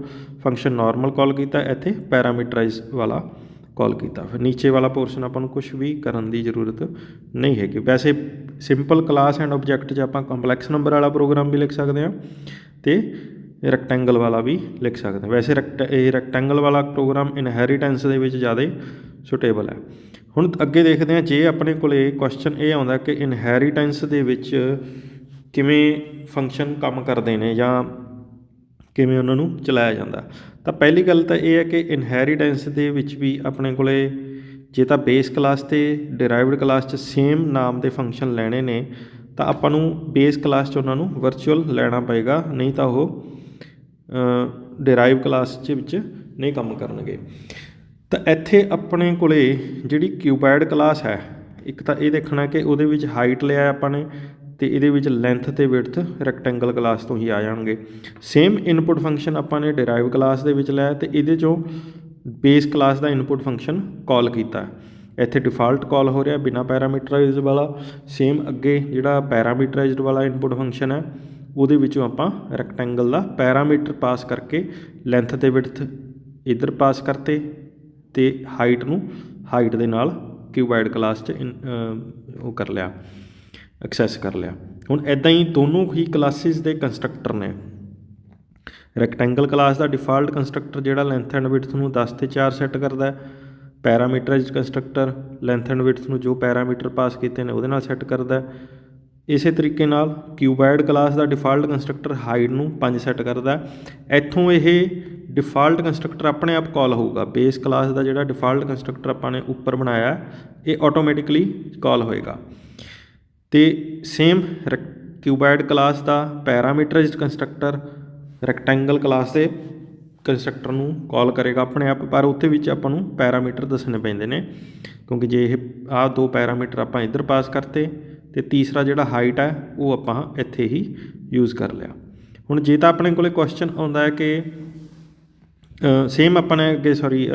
ਫੰਕਸ਼ਨ ਨਾਰਮਲ ਕਾਲ ਕੀਤਾ, ਇੱਥੇ ਪੈਰਾਮੀਟਰਾਈਜ਼ ਵਾਲਾ ਕਾਲ ਕੀਤਾ। ਫਿਰ ਨੀਚੇ ਵਾਲਾ ਪੋਰਸ਼ਨ ਆਪਾਂ ਨੂੰ ਕੁਝ ਵੀ ਕਰਨ ਦੀ ਜ਼ਰੂਰਤ ਨਹੀਂ ਹੈਗੀ। ਵੈਸੇ ਸਿੰਪਲ ਕਲਾਸ ਐਂਡ ਆਬਜੈਕਟ 'ਚ ਆਪਾਂ ਕੰਪਲੈਕਸ ਨੰਬਰ ਵਾਲਾ ਪ੍ਰੋਗਰਾਮ ਵੀ ਲਿਖ ਸਕਦੇ ਹਾਂ ਤੇ ਰੈਕਟੈਂਗਲ ਵਾਲਾ ਵੀ ਲਿਖ ਸਕਦੇ ਹਾਂ। ਵੈਸੇ ਰੈਕਟ ਇਹ ਰੈਕਟੈਂਗਲ ਵਾਲਾ ਪ੍ਰੋਗਰਾਮ ਇਨਹੈਰੀਟੈਂਸ ਦੇ ਵਿੱਚ ਜ਼ਿਆਦਾ ਸੁਟੇਬਲ ਹੈ। ਹੁਣ ਅੱਗੇ ਦੇਖਦੇ ਹਾਂ, ਜੇ ਆਪਣੇ ਕੋਲੇ ਕੁਐਸਚਨ ਇਹ ਆਉਂਦਾ ਕਿ ਇਨਹੈਰੀਟੈਂਸ ਦੇ ਵਿੱਚ ਕਿਵੇਂ ਫੰਕਸ਼ਨ ਕੰਮ ਕਰਦੇ ਨੇ ਜਾਂ ਕਿਵੇਂ ਉਹਨਾਂ ਨੂੰ ਚਲਾਇਆ ਜਾਂਦਾ। ਤਾਂ ਪਹਿਲੀ ਗੱਲ ਤਾਂ ਇਹ ਹੈ ਕਿ ਇਨਹੈਰੀਟੈਂਸ ਦੇ ਵਿੱਚ ਵੀ ਆਪਣੇ ਕੋਲੇ ਜੇ ਤਾਂ ਬੇਸ ਕਲਾਸ ਤੇ ਡਿਰਾਈਵਡ ਕਲਾਸ 'ਚ ਸੇਮ ਨਾਮ ਦੇ ਫੰਕਸ਼ਨ ਲੈਣੇ ਨੇ, ਤਾਂ ਆਪਾਂ ਨੂੰ ਬੇਸ ਕਲਾਸ 'ਚ ਉਹਨਾਂ ਨੂੰ ਵਰਚੁਅਲ ਲੈਣਾ ਪਏਗਾ, ਨਹੀਂ ਤਾਂ ਉਹ ਡਿਰਾਈਵ ਕਲਾਸ 'ਚ ਵਿੱਚ ਨਹੀਂ ਕੰਮ ਕਰਨਗੇ। ਤਾਂ ਇੱਥੇ ਆਪਣੇ ਕੋਲੇ ਜਿਹੜੀ ਕਿਊਬੈਡ ਕਲਾਸ ਹੈ, ਇੱਕ ਤਾਂ ਇਹ ਦੇਖਣਾ ਕਿ ਉਹਦੇ ਵਿੱਚ ਹਾਈਟ ਲਿਆ ਆਪਾਂ ਨੇ ਤੇ ਇਹਦੇ ਵਿੱਚ ਲੈਂਥ ਤੇ ਵਿਡਥ ਰੈਕਟੈਂਗਲ ਕਲਾਸ ਤੋਂ ਹੀ ਆ ਜਾਣਗੇ। ਸੇਮ ਇਨਪੁਟ ਫੰਕਸ਼ਨ ਆਪਾਂ ਨੇ ਡਿਰਾਈਵ ਕਲਾਸ ਦੇ ਵਿੱਚ ਲਿਆ ਤੇ ਇਹਦੇ ਚੋਂ ਬੇਸ ਕਲਾਸ ਦਾ ਇਨਪੁਟ ਫੰਕਸ਼ਨ ਕਾਲ ਕੀਤਾ। ਇੱਥੇ ਡਿਫਾਲਟ ਕਾਲ ਹੋ ਰਿਹਾ ਬਿਨਾ ਪੈਰਾਮੀਟਰਾਈਜ਼ਡ ਵਾਲਾ। ਸੇਮ ਅੱਗੇ ਜਿਹੜਾ ਪੈਰਾਮੀਟਰਾਈਜ਼ਡ ਵਾਲਾ ਇਨਪੁਟ ਫੰਕਸ਼ਨ ਹੈ, ਉਹਦੇ ਵਿੱਚੋਂ ਆਪਾਂ ਰੈਕਟੈਂਗਲ ਦਾ ਪੈਰਾਮੀਟਰ ਪਾਸ ਕਰਕੇ ਲੈਂਥ ਤੇ ਵਿਡਥ ਇੱਧਰ ਪਾਸ ਕਰਤੇ ਤੇ ਹਾਈਟ ਨੂੰ ਹਾਈਟ ਦੇ ਨਾਲ ਕਿਊਬਾਇਡ ਕਲਾਸ 'ਚ ਇਨ- ਉਹ ਕਰ ਲਿਆ। ਐਕਸੈਸ ਕਰ ਲਿਆ। ਹੁਣ ਐਦਾਂ ਹੀ ਦੋਨੋਂ ਹੀ ਕਲਾਸਿਸ ਦੇ ਕੰਸਟਰਕਟਰ ਨੇ। ਰੈਕਟੈਂਗਲ ਕਲਾਸ ਦਾ ਡਿਫਾਲਟ ਕੰਸਟਰਕਟਰ ਜਿਹੜਾ ਲੈਂਥ ਐਂਡ ਵਿਡਥ ਨੂੰ 10 ਤੇ 4 ਸੈੱਟ ਕਰਦਾ ਹੈ। Parameterized constructor length and width ਨੂੰ ਜੋ ਪੈਰਾਮੀਟਰ ਪਾਸ ਕੀਤੇ ਨੇ ਉਹਦੇ ਨਾਲ ਸੈੱਟ ਕਰਦਾ ਹੈ। ਇਸੇ ਤਰੀਕੇ ਨਾਲ ਕਿਊਬਾਇਡ ਕਲਾਸ ਦਾ ਡਿਫਾਲਟ ਕੰਸਟਰਕਟਰ ਹਾਈਟ ਨੂੰ 5 ਸੈੱਟ ਕਰਦਾ ਇੱਥੋਂ ਇਹ ਡਿਫਾਲਟ ਕੰਸਟਰਕਟਰ ਆਪਣੇ ਆਪ ਕਾਲ ਹੋਊਗਾ। ਬੇਸ ਕਲਾਸ ਦਾ ਜਿਹੜਾ ਡਿਫਾਲਟ ਕੰਸਟਰਕਟਰ ਆਪਾਂ ਨੇ ਉੱਪਰ ਬਣਾਇਆ, ਇਹ ਆਟੋਮੈਟਿਕਲੀ ਕਾਲ ਹੋਏਗਾ। ਅਤੇ ਸੇਮ ਰੈਕ ਕਿਊਬਾਇਡ ਕਲਾਸ ਦਾ ਪੈਰਾਮੀਟਰਾਈਜ਼ਡ ਕੰਸਟਰਕਟਰ ਰੈਕਟੈਂਗਲ ਕਲਾਸ ਦੇ ਕੰਸਟਰਕਟਰ ਨੂੰ ਕਾਲ ਕਰੇਗਾ ਆਪਣੇ ਆਪ, ਪਰ ਉੱਥੇ ਵਿੱਚ ਆਪਾਂ ਨੂੰ ਪੈਰਾਮੀਟਰ ਦੱਸਣੇ ਪੈਂਦੇ ਨੇ, ਕਿਉਂਕਿ ਜੇ ਇਹ ਆਹ ਦੋ ਪੈਰਾਮੀਟਰ ਆਪਾਂ ਇੱਧਰ ਪਾਸ ਕਰਤੇ, ਤੇ ਤੀਸਰਾ ਜਿਹੜਾ ਹਾਈਟ ਹੈ ਉਹ ਆਪਾਂ ਇੱਥੇ ਹੀ ਯੂਜ਼ ਕਰ ਲਿਆ। ਹੁਣ ਜੇ ਤਾਂ ਆਪਣੇ ਕੋਲੇ ਕੁਐਸਚਨ ਆਉਂਦਾ ਹੈ ਕਿ ਸੇਮ ਆਪਾਂ ਨੇ ਅੱਗੇ ਸੌਰੀ